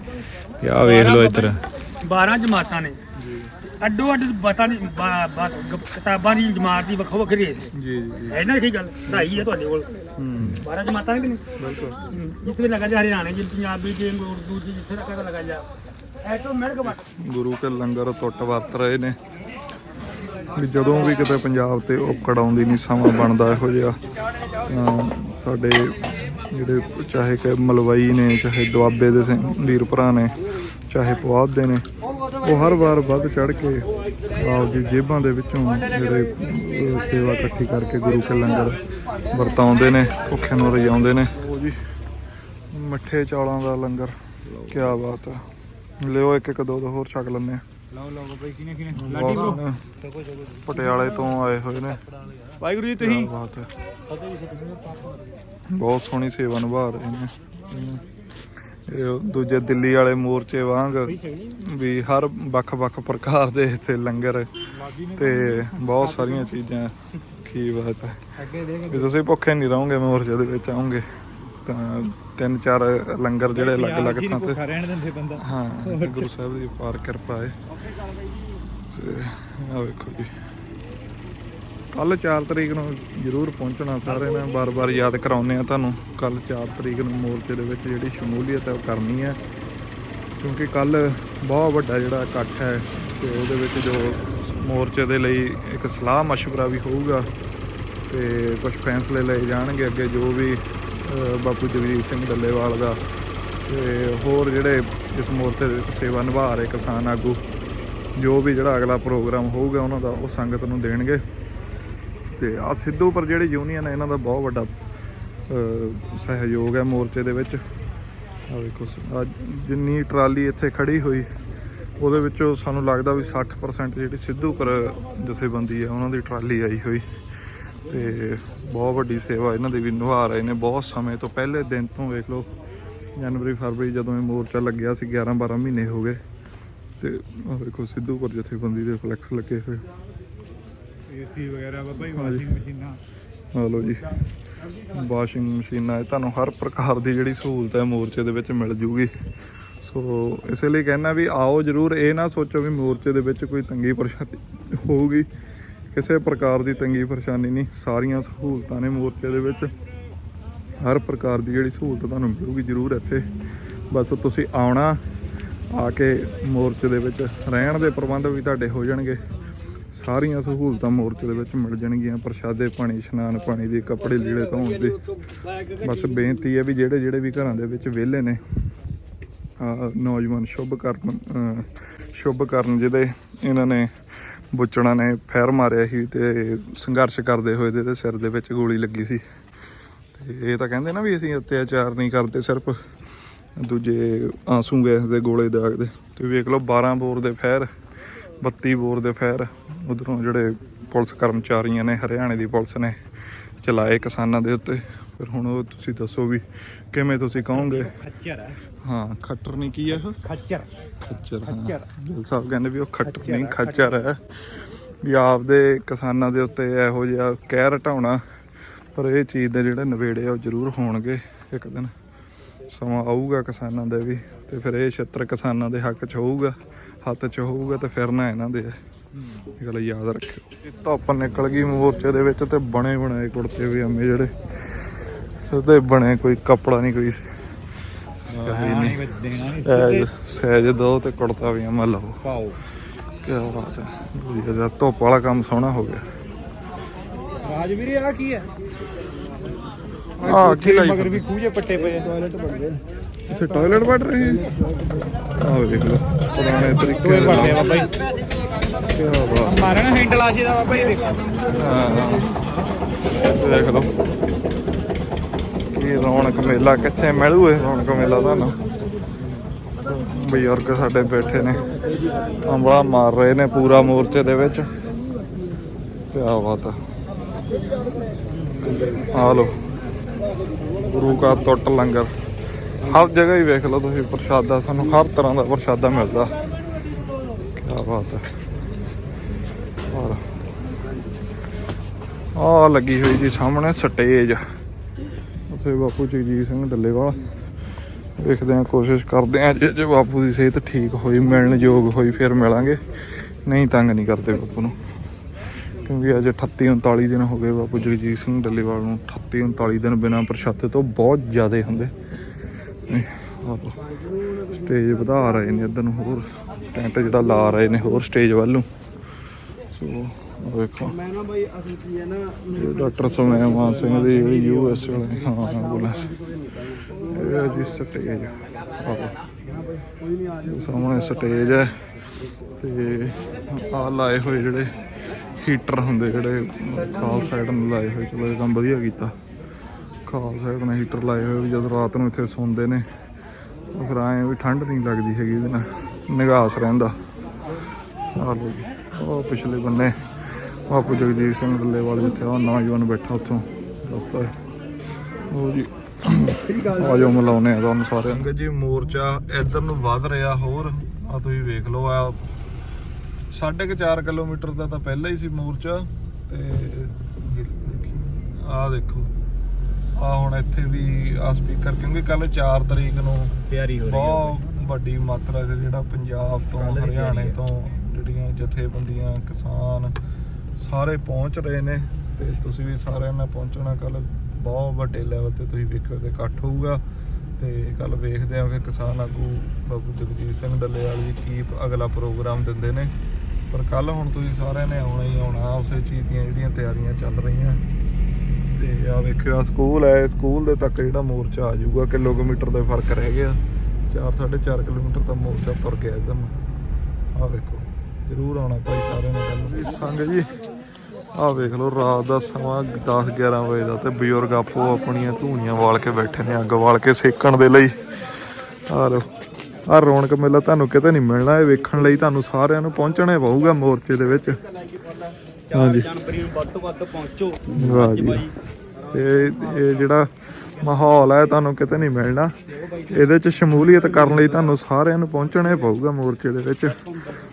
ਤੇ ਆ ਵੇਖ ਲਓ ਇੱਧਰ। 12 ਜਮਾਤਾਂ ਨੇ। ਅੱਡੋ ਅੱਡ ਬਤਾ ਨਹੀਂ ਕਿਤਾਬਾਂ ਦੀ ਜਮਾਤ ਦੀ ਵੱਖੋ ਵੱਖਰੀ ਹੈ। ਜੀ ਜੀ ਜੀ। ਹੈ ਨਾ ਕੀ ਗੱਲ ਢਾਈ ਹੈ ਤੁਹਾਡੇ ਕੋਲ। 12 ਜਮਾਤਾਂ ਨੇ ਕਿ ਨਹੀਂ? ਬਿਲਕੁਲ। ਜਿੱਥੇ ਲਗਾ ਜਾ ਹਰਿਆਣੇ ਜੀ ਪੰਜਾਬੀ ਜੀ ਉਰਦੂ ਜੀ ਜਿੱਥੇ ਤੱਕ ਲਗਾ ਜਾ। ਗੁਰੂ ਕੇ ਲੰਗਰ ਟੁੱਟ ਵਰਤ ਰਹੇ ਨੇ। ਵੀ ਜਦੋਂ ਵੀ ਕਿਤੇ ਪੰਜਾਬ ਤੇ ਔਕੜ ਆਉਂਦੀ ਨਹੀਂ ਸਮਾਂ ਬਣਦਾ ਇਹੋ ਜਿਹਾ। ਸਾਡੇ ਜਿਹੜੇ ਚਾਹੇ ਕਿ ਮਲਵਈ ਨੇ ਚਾਹੇ ਦੁਆਬੇ ਦੇ ਸਿੰਘ ਵੀਰ ਭਰਾ ਨੇ ਚਾਹੇ ਪੁਆਧ ਦੇ ਨੇ ਉਹ ਹਰ ਵਾਰ ਵੱਧ ਚੜ ਕੇ ਆਪਦੀ ਜੇਬਾਂ ਦੇ ਵਿੱਚੋਂ ਜਿਹੜੇ ਸੇਵਾ ਇਕੱਠੀ ਕਰਕੇ ਗੁਰੂ ਕੇ ਲੰਗਰ ਵਰਤਾਉਂਦੇ ਨੇ ਭੁੱਖੇ ਨੂੰ ਰਜਾਉਂਦੇ ਨੇ। ਉਹ ਜੀ ਮਿੱਠੇ ਚੌਲਾਂ ਦਾ ਲੰਗਰ ਕੀ ਬਾਤ ਹੈ ਲਿਓ ਇੱਕ ਇੱਕ ਦੋ ਦੋ ਹੋਰ ਛਕ ਆ ਲਓ ਲਓ ਬਈ ਕਿਨੇ ਕਿਨੇ ਪਟਿਆਲੇ ਤੋਂ ਆਏ ਹੋਏ ਨੇ। ਵਾਹਿਗੁਰੂ ਜੀ ਹੈ ਬਹੁਤ ਸੋਹਣੀ ਸੇਵਾ ਨਿਭਾ ਰਹੇ ਨੇ। ਦੂਜੇ ਦਿੱਲੀ ਵਾਲੇ ਮੋਰਚੇ ਵਾਂਗ ਵੀ ਹਰ ਵੱਖ-ਵੱਖ ਪ੍ਰਕਾਰ ਦੇ ਇੱਥੇ ਲੰਗਰ ਤੇ ਬਹੁਤ ਸਾਰੀਆਂ ਚੀਜ਼ਾਂ ਕੀ ਬਾਤ ਹੈ। ਵੀ ਤੁਸੀਂ ਭੁੱਖੇ ਨਹੀਂ ਰਹੋਗੇ ਮੋਰਚੇ ਦੇ ਵਿੱਚ ਆਉਂਗੇ। ਤਾਂ ਤਿੰਨ ਚਾਰ ਲੰਗਰ ਜਿਹੜੇ ਅਲੱਗ-ਅਲੱਗ ਥਾਂ ਤੇ ਹਾਂ ਗੁਰੂ ਸਾਹਿਬ ਦੀ ਪਾਰ ਕਿਰਪਾ ਹੈ। ਤੇ ਆ ਵੇਖੋ ਜੀ। ਕੱਲ 4 ਤਰੀਕ ਨੂੰ ਜ਼ਰੂਰ ਪਹੁੰਚਣਾ ਸਾਰਿਆਂ ਨੇ ਬਾਰ-ਬਾਰ ਯਾਦ ਕਰਾਉਂਦੇ ਆ ਤੁਹਾਨੂੰ ਕੱਲ 4 ਤਰੀਕ ਨੂੰ ਮੋਰਚੇ ਦੇ ਵਿੱਚ ਜਿਹੜੀ ਸ਼ਮੂਲੀਅਤ ਹੈ ਉਹ ਕਰਨੀ ਹੈ ਕਿਉਂਕਿ ਕੱਲ ਬਹੁਤ ਵੱਡਾ ਜਿਹੜਾ ਇਕੱਠ ਹੈ ਤੇ ਉਹਦੇ ਵਿੱਚ ਜੋ ਮੋਰਚੇ ਦੇ ਲਈ ਇੱਕ ਸਲਾਹ مشورہ ਵੀ ਹੋਊਗਾ ਤੇ ਕੁਝ ਫੈਸਲੇ ਲਏ ਜਾਣਗੇ ਅੱਗੇ ਜੋ ਵੀ ਅਹ, ਬਾਪੂ ਜਗਜੀਤ ਸਿੰਘ ਡੱਲੇਵਾਲ ਦਾ ਤੇ ਹੋਰ ਜਿਹੜੇ ਇਸ ਮੋਰਚੇ ਦੇ ਵਿੱਚ ਸੇਵਾ ਨਿਭਾ ਰਹੇ ਕਿਸਾਨ ਆਗੂ ਜੋ ਵੀ ਜਿਹੜਾ ਅਗਲਾ ਪ੍ਰੋਗਰਾਮ ਹੋਊਗਾ ਉਹਨਾਂ ਦਾ ਉਹ ਸੰਗਤ ਨੂੰ ਦੇਣਗੇ ਤੇ ਆ ਸਿੱਧੂਪੁਰ ਜਿਹੜੀ ਯੂਨੀਅਨ ਹੈ ਇਹਨਾਂ ਦਾ ਬਹੁਤ ਵੱਡਾ ਸਹਿਯੋਗ ਹੈ ਮੋਰਚੇ ਦੇ ਵਿੱਚ। ਆ ਵੇਖੋ ਜਿੰਨੀ ਟਰਾਲੀ ਇੱਥੇ ਖੜੀ ਹੋਈ, ਉਹਦੇ ਵਿੱਚੋਂ ਸਾਨੂੰ ਲੱਗਦਾ ਵੀ 60% ਜਿਹੜੀ ਸਿੱਧੂਪੁਰ ਜਥੇਬੰਦੀ ਹੈ ਉਹਨਾਂ ਦੀ ਟਰਾਲੀ ਆਈ ਹੋਈ। ਤੇ ਬਹੁਤ ਵੱਡੀ ਸੇਵਾ ਇਹਨਾਂ ਦੀ ਵੀ ਨਿਭਾ ਰਹੇ ਨੇ ਬਹੁਤ ਸਮੇਂ ਤੋਂ। ਪਹਿਲੇ ਦਿਨ ਤੋਂ ਵੇਖ ਲਓ, ਜਨਵਰੀ, ਫਰਵਰੀ ਜਦੋਂ ਇਹ ਮੋਰਚਾ ਲੱਗਿਆ ਸੀ 11 12 ਮਹੀਨੇ ਹੋ ਗਏ। ਤੇ ਵੇਖੋ ਸਿੱਧੂਪੁਰ ਜਥੇਬੰਦੀ ਦੇ ਫਲੈਕਸ ਲੱਗੇ ਹੋਏ। ਏਸੀ ਵਗੈਰਾ ਬਾਬਾ ਜੀ ਵਾਸ਼ਿੰਗ ਮਸ਼ੀਨਾਂ। ਆ ਲਓ ਜੀ। ਵਾਸ਼ਿੰਗ ਮਸ਼ੀਨਾਂ ਇਹ ਤੁਹਾਨੂੰ ਹਰ ਪ੍ਰਕਾਰ ਦੀ ਜਿਹੜੀ ਸਹੂਲਤ ਹੈ ਮੋਰਚੇ ਦੇ ਵਿੱਚ ਮਿਲ ਜੂਗੀ। ਸੋ ਇਸੇ ਲਈ ਕਹਿਣਾ ਵੀ ਆਓ ਜਰੂਰ ਇਹ ਨਾ ਸੋਚੋ ਵੀ ਮੋਰਚੇ ਦੇ ਵਿੱਚ ਕੋਈ ਤੰਗੀ ਪਰੇਸ਼ਾਨੀ ਹੋਊਗੀ। ਕਿਸੇ ਪ੍ਰਕਾਰ ਦੀ ਤੰਗੀ ਪਰੇਸ਼ਾਨੀ ਨਹੀਂ ਸਾਰੀਆਂ ਸਹੂਲਤਾਂ ਨੇ ਮੋਰਚੇ ਦੇ ਵਿੱਚ। ਹਰ ਪ੍ਰਕਾਰ ਦੀ ਜਿਹੜੀ ਸਹੂਲਤ ਤੁਹਾਨੂੰ ਮਿਲੂਗੀ ਜਰੂਰ ਇੱਥੇ। ਬਸ ਤੁਸੀਂ ਆਉਣਾ ਆ ਕੇ ਮੋਰਚੇ ਦੇ ਵਿੱਚ ਰਹਿਣ ਦੇ ਪ੍ਰਬੰਧ ਵੀ ਤੁਹਾਡੇ ਹੋ ਜਾਣਗੇ। ਸਾਰੀਆਂ ਸਹੂਲਤਾਂ ਮੋਰਚੇ ਦੇ ਵਿੱਚ ਮਿਲ ਜਾਣਗੀਆਂ, ਪ੍ਰਸ਼ਾਦੇ ਪਾਣੀ, ਇਸ਼ਨਾਨ ਪਾਣੀ ਦੇ ਕੱਪੜੇ ਲੀੜੇ ਧੋਣ ਦੇ। ਬਸ ਬੇਨਤੀ ਹੈ ਵੀ ਜਿਹੜੇ ਜਿਹੜੇ ਵੀ ਘਰਾਂ ਦੇ ਵਿੱਚ ਵਿਹਲੇ ਨੇ ਨੌਜਵਾਨ ਸ਼ੁਭ ਕਰਨ, ਅਹ ਸ਼ੁਭ ਕਰਨ ਜਿਹਦੇ ਇਹਨਾਂ ਨੇ ਬੁੱਚਣਾ ਨੇ, ਫੈਰ ਮਾਰਿਆ ਸੀ ਤੇ ਸੰਘਰਸ਼ ਕਰਦੇ ਹੋਏ ਦੇ ਸਿਰ ਦੇ ਵਿੱਚ ਗੋਲੀ ਲੱਗੀ ਸੀ। ਤੇ ਇਹ ਤਾਂ ਕਹਿੰਦੇ ਨਾ ਵੀ ਅਸੀਂ ਅਤਿਆਚਾਰ ਨਹੀਂ ਕਰਦੇ, ਸਿਰਫ ਦੂਜੇ ਆਂਸੂ ਗੈਸ ਦੇ, ਗੋਲੇ ਦਾਗਦੇ ਤੇ ਵੇਖ ਲਓ 12 ਬੋਰ ਦੇ ਫੈਰ 32 ਬੋਰ ਦੇ ਫੈਰ। ਉਧਰੋਂ ਜਿਹੜੇ ਪੁਲਿਸ ਕਰਮਚਾਰੀਆਂ ਨੇ ਹਰਿਆਣੇ ਦੀ ਪੁਲਿਸ ਨੇ ਚਲਾਏ ਕਿਸਾਨਾਂ ਦੇ ਉੱਤੇ। ਫਿਰ ਹੁਣ ਉਹ ਤੁਸੀਂ ਦੱਸੋ ਵੀ ਕਿਵੇਂ ਤੁਸੀਂ ਕਹੋਗੇ? ਖੱਚਰ ਹੈ। ਖੱਟਰ ਨਹੀਂ ਕੀ ਹੈ ਇਹ? ਖੱਚਰ। ਖੱਚਰ ਦਿਲ ਸਾਹਿਬ ਕਹਿੰਦੇ ਵੀ ਉਹ ਖੱਟਰ ਨਹੀਂ ਖੱਚਰ ਹੈ। ਵੀ ਆਪਦੇ ਕਿਸਾਨਾਂ ਦੇ ਉੱਤੇ ਇਹੋ ਜਿਹਾ ਕਹਿ ਹਟਾਉਣਾ ਪਰ ਇਹ ਚੀਜ਼ ਦੇ ਜਿਹੜੇ ਨਵੇੜੇ ਆ ਉਹ ਜ਼ਰੂਰ ਹੋਣਗੇ। ਇੱਕ ਦਿਨ ਸਮਾਂ ਆਊਗਾ ਕਿਸਾਨਾਂ ਦੇ ਵੀ ਤੇ ਫਿਰ ਇਹ ਛੱਤਰ ਕਿਸਾਨਾਂ ਦੇ ਹੱਕ 'ਚ ਹੋਊਗਾ ਹੱਥ 'ਚ ਹੋਊਗਾ ਤੇ ਫਿਰ ਨਾ ਇਹਨਾਂ ਦੇ। ਇਹ ਗੱਲ ਯਾਦ ਰੱਖਿਓ। ਇਹ ਧੁੱਪ ਨਿਕਲ ਗਈ ਮੋਰਚੇ ਦੇ ਵਿੱਚ ਤੇ ਬਣੇ ਬਣਾਏ ਕੁੜਤੇ ਵੀ ਆਮੇ ਜਿਹੜੇ। ਸਿੱਧੇ ਬਣੇ ਕੋਈ ਕੱਪੜਾ ਨਹੀਂ ਕੋਈ ਸਹਿਜ ਦੋ ਤੇ ਕੁੜਤਾ ਵੀ ਆਮਾ ਲਓ। ਪਾਓ। ਕੀ ਬਾਤ ਹੈ। ਵਧੀਆ ਜਿਹਾ ਧੁੱਪ ਵਾਲਾ ਕੰਮ ਸੋਹਣਾ ਹੋ ਗਿਆ। ਰਾਜਵੀਰੇ ਆ ਕੀ ਹੈ? ਆ ਕੀ ਲਾਈ ਮਗਰ ਵੀ ਖੂਜੇ ਪੱਟੇ ਪਏ ਟਾਇਲਟ ਬਣ ਗਏ। ਇਸੇ ਟਾਇਲਟ ਬਣ ਰਹੀ ਹੈ? ਆਹ ਦੇਖ ਲਓ ਪੁਰਾਣੇ ਤਰੀਕੇ ਦੇ ਆ। ਬਾਬਾ ਜੀ। ਕੀ ਬਾਤ ਮਾਰੇ ਨਾ ਹਿੰਡ ਲਾਸ਼ੀ ਦਾ ਬਾਬਾ ਜੀ ਦੇਖੋ। ਹਾਂ ਦੇਖ ਲਓ। ਕੀ ਰੌਣਕ ਮੇਲਾ ਕਿੱਥੇ ਮਿਲੂ, ਇਹ ਰੌਣਕ ਮੇਲਾ ਤੁਹਾਨੂੰ ਬਜ਼ੁਰਗ ਸਾਡੇ ਬੈਠੇ ਨੇ। ਅੰਬਲਾ ਮਾਰ ਰਹੇ ਨੇ ਪੂਰਾ ਮੋਰਚੇ ਦੇ ਵਿੱਚ। ਕੀ ਬਾਤ ਹੈ ਆ ਲੋ ਗੁਰੂ ਕਾ ਟੁੱਟ ਲੰਗਰ। ਹਰ ਜਗ੍ਹਾ ਹੀ ਵੇਖ ਲਓ ਤੁਸੀਂ ਪ੍ਰਸ਼ਾਦਾ, ਸਾਨੂੰ ਹਰ ਤਰ੍ਹਾਂ ਦਾ ਪ੍ਰਸ਼ਾਦਾ ਮਿਲਦਾ। ਕੀ ਬਾਤ ਹੈ ਆ ਲੱਗੀ ਹੋਈ ਜੀ ਸਾਹਮਣੇ ਸਟੇਜ। ਉੱਥੇ ਬਾਪੂ ਜਗਜੀਤ ਸਿੰਘ ਡੱਲੇਵਾਲ। ਵੇਖਦੇ ਆ ਕੋਸ਼ਿਸ਼ ਕਰਦੇ ਆ ਜੇ ਬਾਪੂ ਦੀ ਸਿਹਤ ਠੀਕ ਹੋਈ, ਮਿਲਣ ਯੋਗ ਹੋਈ, ਫਿਰ ਮਿਲਾਂਗੇ। ਨਹੀਂ ਤੰਗ ਨਹੀਂ ਕਰਦੇ ਬਾਪੂ ਨੂੰ। ਕਿਉਂਕਿ ਅੱਜ 38 39 ਦਿਨ ਹੋ ਗਏ ਬਾਪੂ ਜਗਜੀਤ ਸਿੰਘ ਡੱਲੇਵਾਲ ਨੂੰ। 38 39 ਦਿਨ ਬਿਨਾਂ ਪ੍ਰਸ਼ਾਦੇ ਤੋਂ ਬਹੁਤ ਜ਼ਿਆਦੇ ਹੁੰਦੇ। ਸਟੇਜ ਵਧਾ ਰਹੇ ਨੇ ਇੱਧਰ ਨੂੰ ਹੋਰ। ਟੈਂਟ ਜਿਹੜਾ ਲਾ ਰਹੇ ਨੇ ਹੋਰ ਸਟੇਜ ਵੱਲ ਨੂੰ। ਸੋ ਵੇਖੋ। ਮੈਂ ਨਾ ਬਾਈ ਅਸਲ ਕੀ ਹੈ ਨਾ ਡਾਕਟਰ ਸੁਮੇਵਾਨ ਸਿੰਘ ਦੀ ਜਿਹੜੀ ਯੂ ਐਸ ਵਾਲੇ ਹਾਂ ਐਂਬੂਲੈਂਸ ਇਹ ਜੀ ਸਟੇਜ। ਆਹੋ ਸਾਹਮਣੇ ਸਟੇਜ ਹੈ। ਤੇ ਆ ਲਾਏ ਹੋਏ ਜਿਹੜੇ ਹੀਟਰ ਹੁੰਦੇ ਜਿਹੜੇ ਖਾਲ ਸਾਈਡ ਨੂੰ ਲਾਏ ਹੋਏ। ਚਲੋ ਇਹ ਕੰਮ ਵਧੀਆ ਕੀਤਾ। ਖਾਲ ਸਾਈਡ ਨੇ ਹੀਟਰ ਲਾਏ ਹੋਏ ਵੀ ਜਦੋਂ ਰਾਤ ਨੂੰ ਇੱਥੇ ਸੌਂਦੇ ਨੇ ਤਾਂ ਫਿਰ ਐਂ ਵੀ ਠੰਡ ਨਹੀਂ ਲੱਗਦੀ ਹੈਗੀ ਇਹਦੇ ਨਾਲ। ਨਿਗਾਸ ਰਹਿੰਦਾ। ਆ ਲੋ ਜੀ ਉਹ ਪਿਛਲੇ ਬੰਨੇ। ਬਾਪੂ ਜਗਜੀਤ ਸਿੰਘ ਡੱਲੇਵਾਲ ਜਿੱਥੇ ਉਹ ਨੌਜਵਾਨ ਬੈਠਾ ਉੱਥੋਂ। ਦਸਤਾ ਉਹ ਜੀ ਆ ਜਾਓ ਮਿਲਾਉਨੇ ਆ ਤੁਹਾਨੂੰ ਸਾਰਿਆਂ ਨੂੰ। ਜੀ ਮੋਰਚਾ ਇੱਧਰ ਨੂੰ ਵੱਧ ਰਿਹਾ ਹੋਰ ਆ ਤੁਸੀਂ ਵੇਖ ਲਓ ਆ ਸਾਢੇ ਕੁ 4 ਕਿਲੋਮੀਟਰ ਦਾ ਤਾਂ ਪਹਿਲਾਂ ਹੀ ਸੀ ਮੋਰਚਾ ਤੇ ਆ ਦੇਖੋ ਆ ਹੁਣ ਇੱਥੇ ਵੀ ਆ ਸਪੀਕਰ ਕਿਉਂਕਿ ਕੱਲ 4 ਤਰੀਕ ਨੂੰ ਤਿਆਰੀ ਹੋ ਬਹੁਤ ਵੱਡੀ ਮਾਤਰਾ 'ਚ ਜਿਹੜਾ ਪੰਜਾਬ ਤੋਂ ਹਰਿਆਣੇ ਤੋਂ ਜਿਹੜੀਆਂ ਜਥੇਬੰਦੀਆਂ ਕਿਸਾਨ ਸਾਰੇ ਪਹੁੰਚ ਰਹੇ ਨੇ ਤੇ ਤੁਸੀਂ ਵੀ ਸਾਰਿਆਂ ਨੇ ਪਹੁੰਚਣਾ ਕੱਲ ਬਹੁਤ ਵੱਡੇ ਲੈਵਲ ਤੇ ਤੁਸੀਂ ਵੇਖੋ ਤੇ ਇਕੱਠ ਹੋਊਗਾ। ਤੇ ਕੱਲ ਵੇਖਦੇ ਆ ਫਿਰ ਕਿਸਾਨ ਆਗੂ ਬਾਬੂ ਜਗਜੀਤ ਸਿੰਘ ਡੱਲੇਵਾਲ ਜੀ ਕੀ ਅਗਲਾ ਪ੍ਰੋਗਰਾਮ ਦਿੰਦੇ ਨੇ। ਪਰ ਕੱਲ ਹੁਣ ਤੁਸੀਂ ਸਾਰਿਆਂ ਨੇ ਆਉਣਾ ਹੀ ਆਉਣਾ, ਉਸੇ ਚੀਜ਼ ਦੀਆਂ ਜਿਹੜੀਆਂ ਤਿਆਰੀਆਂ ਚੱਲ ਰਹੀਆਂ। ਤੇ ਆ ਵੇਖਿਓ ਆ ਸਕੂਲ ਹੈ, ਸਕੂਲ ਦੇ ਤੱਕ ਜਿਹੜਾ ਮੋਰਚਾ ਆ ਜਾਊਗਾ, ਕਿਲੋਮੀਟਰ ਦਾ ਫ਼ਰਕ ਰਹਿ ਗਿਆ। 4 4.5 ਕਿਲੋਮੀਟਰ ਤਾਂ ਮੋਰਚਾ ਤੁਰ ਗਿਆ ਇਧਰ ਨੂੰ ਆ ਵੇਖੋ, ਜ਼ਰੂਰ ਆਉਣਾ ਭਾਈ ਸਾਰਿਆਂ ਨੇ। ਕੱਲ ਸੰਗ ਜੀ ਆ ਵੇਖ ਲਓ, ਰਾਤ ਦਾ ਸਮਾਂ 10 11 ਵਜੇ ਦਾ ਤੇ ਬਜ਼ੁਰਗ ਆਪੋ ਆਪਣੀਆਂ ਧੂਣੀਆਂ ਵਾਲ ਕੇ ਬੈਠੇ ਨੇ ਅੱਗ ਵਾਲ ਕੇ ਸੇਕਣ ਦੇ ਲਈ। ਆ ਲੋ ਆ ਰੌਣਕ ਮੇਲਾ ਤੁਹਾਨੂੰ ਕਿਤੇ ਨਹੀਂ ਮਿਲਣਾ, ਇਹ ਵੇਖਣ ਲਈ ਤੁਹਾਨੂੰ ਸਾਰਿਆਂ ਨੂੰ ਪਹੁੰਚਣਾ ਪਊਗਾ ਮੋਰਚੇ ਦੇ ਵਿੱਚ। ਹਾਂਜੀ। ਜਨਵਰੀ ਨੂੰ ਵੱਧ ਤੋਂ ਵੱਧ ਪਹੁੰਚੋ ਵਾਹ ਜੀ। ਇਹ ਇਹ ਜਿਹੜਾ ਮਾਹੌਲ ਹੈ, ਤੁਹਾਨੂੰ ਕਿਤੇ ਨਹੀਂ ਮਿਲਣਾ। ਇਹਦੇ ਚ ਸ਼ਮੂਲੀਅਤ ਕਰਨ ਲਈ ਤੁਹਾਨੂੰ ਸਾਰਿਆਂ ਨੂੰ ਪਹੁੰਚਣਾ ਪਊਗਾ ਮੋਰਚੇ ਦੇ ਵਿੱਚ।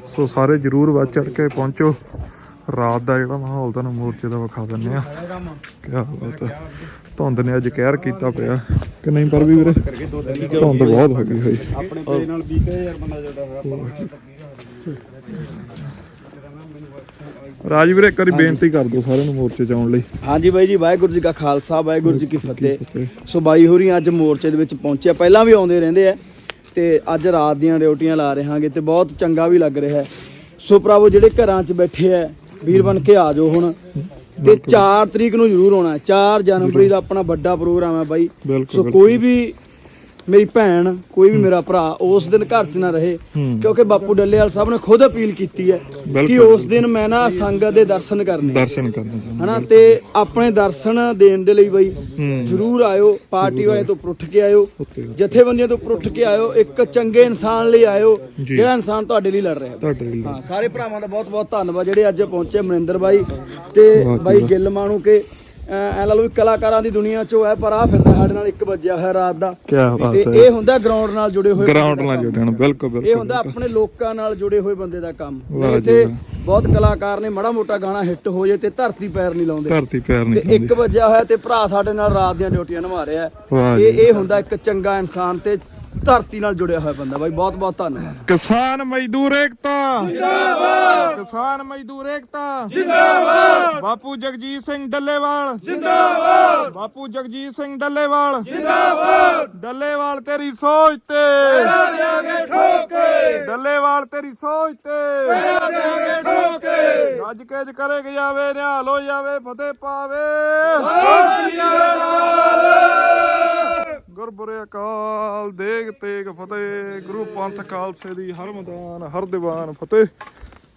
ਸੋ ਸਾਰੇ ਜਰੂਰ ਵੱਧ ਚੜ ਕੇ ਪਹੁੰਚੋ। ਰਾਤ ਦਾ ਜਿਹੜਾ ਮਾਹੌਲ ਤੁਹਾਨੂੰ ਮੋਰਚੇ ਦਾ ਵਿਖਾ ਦਿੰਦੇ ਆ ਕੀ ਬਾਤ ਹੈ। ਧੁੰਦ ਨੇ ਅੱਜ ਕਹਿਰ ਕੀਤਾ ਪਿਆ। ਕਿ ਨਹੀਂ ਪਰ ਵੀ ਵੀਰੇ ਧੁੰਦ ਬਹੁਤ ਹੋ ਗਈ ਹੋਈ। ਆਪਣੇ ਤੇ ਨਾਲ 20000 ਬੰਦਾ ਜੁੜਾ ਹੋਇਆ ਰਾਜ ਵੀਰੇ ਇੱਕ ਵਾਰੀ ਬੇਨਤੀ ਕਰ ਦਿਓ ਸਾਰਿਆਂ ਨੂੰ ਮੋਰਚੇ 'ਚ ਆਉਣ ਲਈ। ਹਾਂਜੀ ਬਾਈ ਜੀ ਵਾਹਿਗੁਰੂ ਜੀ ਕਾ ਖਾਲਸਾ ਵਾਹਿਗੁਰੂ ਜੀ ਕੀ ਫਤਿਹ। ਸੋ ਬਾਈ ਹੋਰੀ ਅੱਜ ਮੋਰਚੇ ਦੇ ਵਿੱਚ ਪਹੁੰਚਿਆ। ਪਹਿਲਾਂ ਵੀ ਆਉਂਦੇ ਰਹਿੰਦੇ ਆ ਤੇ ਅੱਜ ਰਾਤ ਦੀਆਂ ਡਿਊਟੀਆਂ ਲਾ ਰਹੇ ਹਾਂਗੇ ਤੇ ਬਹੁਤ ਚੰਗਾ ਵੀ ਲੱਗ ਰਿਹਾ ਸੋ ਭਰਾਵੋ ਜਿਹੜੇ ਘਰਾਂ 'ਚ ਬੈਠੇ ਆ ਵੀਰ ਬਣ ਕੇ ਆ ਜਾਓ ਹੁਣ। ਤੇ 4 ਤਰੀਕ ਨੂੰ ਜ਼ਰੂਰ ਆਉਣਾ ਹੈ। 4 ਜਨਵਰੀ ਦਾ ਆਪਣਾ ਵੱਡਾ ਪ੍ਰੋਗਰਾਮ ਹੈ ਬਾਈ। ਸੋ ਕੋਈ ਵੀ ਮੇਰੀ ਭੈਣ ਕੋਈ ਵੀ ਮੇਰਾ ਭਰਾ ਉਸ ਦਿਨ ਘਰ 'ਚ ਨਾ ਰਹੇ ਕਿਉਂਕਿ ਬਾਪੂ ਡੱਲੇਵਾਲ ਸਾਹਿਬ ਨੇ ਖੁਦ ਅਪੀਲ ਕੀਤੀ ਹੈ ਕਿ ਉਸ ਦਿਨ ਮੈਂ ਨਾ ਸੰਗਤ ਦੇ ਦਰਸ਼ਨ ਕਰਨੇ। ਦਰਸ਼ਨ ਕਰਨੇ। ਹਨਾ ਤੇ ਆਪਣੇ ਦਰਸ਼ਨ ਦੇਣ ਦੇ ਲਈ ਬਈ ਜਰੂਰ ਆਇਓ ਪਾਰਟੀ ਵਾਲੇ ਤੋਂ ਉੱਠ ਕੇ ਆਇਓ ਜਥੇਬੰਦੀਆਂ ਤੋਂ ਉੱਠ ਕੇ ਆਇਓ ਇੱਕ ਚੰਗੇ ਇਨਸਾਨ ਲਈ ਆਇਓ ਜਿਹੜਾ ਇਨਸਾਨ ਤੁਹਾਡੇ ਲਈ ਲੜ ਰਿਹਾ। ਹਾਂ ਸਾਰੇ ਭਰਾਵਾਂ ਦਾ ਬਹੁਤ ਬਹੁਤ ਧੰਨਵਾਦ ਜਿਹੜੇ ਅੱਜ ਪਹੁੰਚੇ ਮਨਿੰਦਰ ਬਾਈ ਤੇ ਬਾਈ ਗਿੱਲ ਮਾਣੂ ਕੇ ਐ ਲਾ ਲਓ ਵੀ ਕਲਾਕਾਰਾਂ ਦੀ ਦੁਨੀਆ ਚੋਂ ਹੈ ਪਰ ਆ ਫਿਰਦਾ ਸਾਡੇ ਨਾਲ 1 ਵਜਿਆ ਹੋਇਆ ਰਾਤ ਦਾ। ਕੀ ਬਾਤ ਤੇ ਹੈ। ਇਹ ਹੁੰਦਾ ਗਰਾਊਂਡ ਨਾਲ ਜੁੜੇ ਹੋਏ ਗਰਾਊਂਡ ਨਾਲ ਜੁੜਨ ਬਿਲਕੁਲ ਇਹ ਬਿਲਕੁਲ। ਹੁੰਦਾ ਆਪਣੇ ਲੋਕਾਂ ਨਾਲ ਜੁੜੇ ਹੋਏ ਬੰਦੇ ਦਾ ਕੰਮ। ਤੇ ਵਾਹ। ਬਹੁਤ ਕਲਾਕਾਰ ਨੇ ਮਾੜਾ ਮੋਟਾ ਗਾਣਾ ਹਿੱਟ ਹੋ ਜੇ ਤੇ ਧਰਤੀ ਪੈਰ ਨਹੀਂ ਲਾਉਂਦੇ। ਧਰਤੀ ਪੈਰ ਤੇ ਨਹੀਂ 1 ਵਜਿਆ ਹੋਇਆ ਤੇ ਭਰਾ ਸਾਡੇ ਨਾਲ ਰਾਤ ਦੀਆਂ ਡਿਊਟੀਆਂ ਨਿਭਾ ਰਿਹਾ। ਇਹ ਇਹ ਹੁੰਦਾ ਇੱਕ ਚੰਗਾ ਇਨਸਾਨ ਤੇ ਧਰਤੀ ਨਾਲ ਜੁੜਿਆ ਹੋਇਆ ਬੰਦਾ ਬਾਈ ਬਹੁਤ ਬਹੁਤ ਧੰਨਵਾਦ। ਕਿਸਾਨ ਮਜ਼ਦੂਰ ਏਕਤਾ। ਜਿੰਦਾਬਾਦ। ਕਿਸਾਨ ਮਜ਼ਦੂਰ ਏਕਤਾ। ਜਿੰਦਾਬਾਦ। ਬਾਪੂ ਜਗਜੀਤ ਸਿੰਘ ਡੱਲੇਵਾਲ। ਜਿੰਦਾਬਾਦ। ਬਾਪੂ ਜਗਜੀਤ ਸਿੰਘ ਡੱਲੇਵਾਲ। ਜਿੰਦਾਬਾਦ। ਡੱਲੇਵਾਲ ਤੇਰੀ ਸੋਚ ਤੇ। ਪੈਰਾ ਦੇਾਂਗੇ ਠੋਕੇ। ਡੱਲੇਵਾਲ ਤੇਰੀ ਸੋਚ ਤੇ। ਪੈਰਾ ਦੇਾਂਗੇ ਠੋਕੇ। ਗੱਜ ਕੇ ਕਰੇ ਜਾਵੇ ਨਿਹਾਲ ਹੋ ਜਾਵੇ ਫਤਿਹ ਪਾਵੇ। ਗੁਰਬੁਰੇ ਅਕਾਲ, ਦੇਗ ਤੇਗ ਫਤਿਹ, ਗੁਰੂ ਪੰਥ ਖਾਲਸੇ ਦੀ ਹਰ ਮੈਦਾਨ ਹਰ ਦੀਵਾਨ ਫਤਿਹ।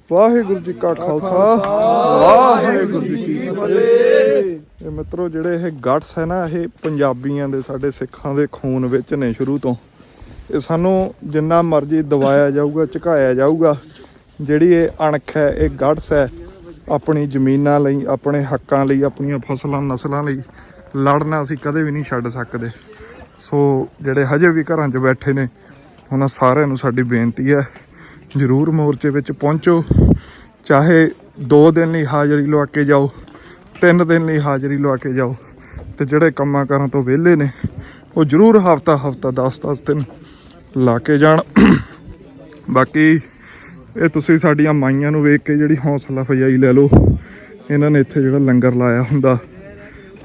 ਵਾਹਿਗੁਰੂ ਜੀ ਕਾ ਖਾਲਸਾ, ਵਾਹਿਗੁਰੂ ਜੀ ਕੀ ਫਤਿਹ। ਇਹ ਮਿੱਤਰੋ, ਜਿਹੜੇ ਇਹ ਗਟਸ ਹੈ ਨਾ, ਇਹ ਪੰਜਾਬੀਆਂ ਦੇ, ਸਾਡੇ ਸਿੱਖਾਂ ਦੇ ਖੂਨ ਵਿੱਚ ਨੇ ਸ਼ੁਰੂ ਤੋਂ। ਇਹ ਸਾਨੂੰ ਜਿੰਨਾ ਮਰਜ਼ੀ ਦਵਾਇਆ ਜਾਊਗਾ, ਝੁਕਾਇਆ ਜਾਊਗਾ। ਜਿਹੜੀ ਇਹ ਅਣਖ ਹੈ, ਇਹ ਗਟਸ ਹੈ, ਆਪਣੀ ਜ਼ਮੀਨਾਂ ਲਈ, ਆਪਣੇ ਹੱਕਾਂ ਲਈ, ਆਪਣੀਆਂ ਫਸਲਾਂ, ਨਸਲਾਂ ਲਈ ਲੜਨਾ ਅਸੀਂ ਕਦੇ ਵੀ ਨਹੀਂ ਛੱਡ ਸਕਦੇ। ਸੋ ਜਿਹੜੇ ਹਜੇ ਵੀ ਘਰਾਂ 'ਚ ਬੈਠੇ ਨੇ, ਉਹਨਾਂ ਸਾਰਿਆਂ ਨੂੰ ਸਾਡੀ ਬੇਨਤੀ ਹੈ, ਜਰੂਰ ਮੋਰਚੇ ਵਿੱਚ ਪਹੁੰਚੋ। ਚਾਹੇ 2 ਦਿਨ ਲਈ ਹਾਜ਼ਰੀ ਲਵਾ ਕੇ ਜਾਓ 3 ਦਿਨ ਲਈ ਹਾਜ਼ਰੀ ਲਵਾ ਕੇ ਜਾਓ, ਤੇ ਜਿਹੜੇ ਕੰਮਾਂ ਕਾਰਾਂ ਤੋਂ ਵਿਹਲੇ ਨੇ, ਉਹ ਜਰੂਰ ਹਫਤਾ ਹਫਤਾ 10-10 ਦਿਨ ਲਾ ਕੇ ਜਾਣ। ਬਾਕੀ ਇਹ ਤੁਸੀਂ ਸਾਡੀਆਂ ਮਾਈਆਂ ਨੂੰ ਵੇਖ ਕੇ ਜਿਹੜੀ ਹੌਸਲਾ ਫਜਾਈ ਲੈ ਲਓ। ਇਹਨਾਂ ਨੇ ਇੱਥੇ ਜਿਹੜਾ ਲੰਗਰ ਲਾਇਆ ਹੁੰਦਾ,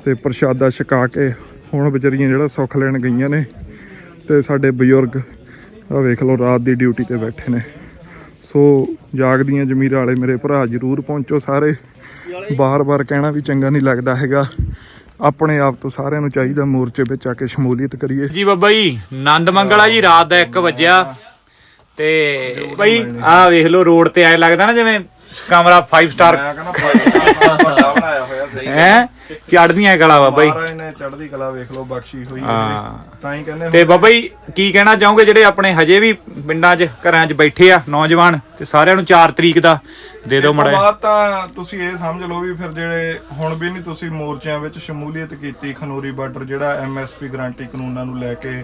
ਤੇ ਪ੍ਰਸ਼ਾਦਾ ਛਕਾ ਕੇ ਹੁਣ ਵਿਚਾਰੀਆਂ ਜਿਹੜਾ ਸੁੱਖ ਲੈਣ ਗਈਆਂ ਨੇ ਤੇ ਸਾਡੇ ਬਜ਼ੁਰਗ ਆ ਵੇਖ ਲਓ ਰਾਤ ਦੀ ਡਿਊਟੀ ਤੇ ਬੈਠੇ ਨੇ। ਸੋ ਜਾਗਦੀਆਂ ਜ਼ਮੀਰਾਂ ਵਾਲੇ ਮੇਰੇ ਭਰਾ ਜਰੂਰ ਪਹੁੰਚੋ ਸਾਰੇ। ਬਾਰ-ਬਾਰ ਕਹਿਣਾ ਵੀ ਚੰਗਾ ਨਹੀਂ ਲੱਗਦਾ ਹੈਗਾ। ਆਪਣੇ ਆਪ ਤੋਂ ਸਾਰਿਆਂ ਨੂੰ ਚਾਹੀਦਾ ਮੋਰਚੇ ਵਿੱਚ ਆ ਕੇ ਸ਼ਮੂਲੀਅਤ ਕਰੀਏ। ਜੀ ਬਾਬਾ ਜੀ ਆਨੰਦ ਮੰਗਲਾ ਜੀ ਰਾਤ ਦਾ 1 ਵਜਿਆ। ਤੇ ਬਈ ਆਹ ਵੇਖ ਲਓ ਰੋਡ ਤੇ ਐ ਲੱਗਦਾ ਨਾ ਜਿਵੇਂ ਕਮਰਾ 5 ਸਟਾਰ ਕਹਿੰਦਾ ਵੱਡਾ ਬਣਾਇਆ ਹੋਇਆ ਸਹੀ ਹੈ ਚੜਦੀਆਂ ਕਲਾ ਬਾਬਾ ਜੀ ਮਹਾਰਾਜ ਨੇ ਚੜ੍ਹਦੀ ਕਲਾ ਵੇਖ ਲਓ ਬਖਸ਼ੀ ਹੋਈ ਹੈ ਹਾਂ। ਜੀ। ਤਾਂ ਹੀ ਕਹਿੰਦੇ ਤੇ ਬਾਬਾ ਜੀ ਕੀ ਕਹਿਣਾ ਚਾਹੋਗੇ ਜਿਹੜੇ ਆਪਣੇ ਹਜੇ ਵੀ ਪਿੰਡਾਂ 'ਚ ਘਰਾਂ 'ਚ ਬੈਠੇ ਆ ਨੌਜਵਾਨ ਤੇ ਸਾਰਿਆਂ ਨੂੰ 4 ਤਰੀਕ ਦਾ ਦੇ ਦਿਓ ਮੜਾ ਬਾਅਦ ਤਾਂ ਤੁਸੀਂ ਇਹ ਸਮਝ ਲਓ ਵੀ ਫਿਰ ਜਿਹੜੇ ਹੁਣ ਵੀ ਨਹੀਂ ਤੁਸੀਂ ਮੋਰਚਿਆਂ ਵਿੱਚ ਸ਼ਮੂਲੀਅਤ ਕੀਤੀ ਖਨੋਰੀ ਬਾਰਡਰ ਜਿਹੜਾ ਐਮਐਸਪੀ ਗਰੰਟੀ ਕਾਨੂੰਨਾਂ ਨੂੰ ਲੈ ਕੇ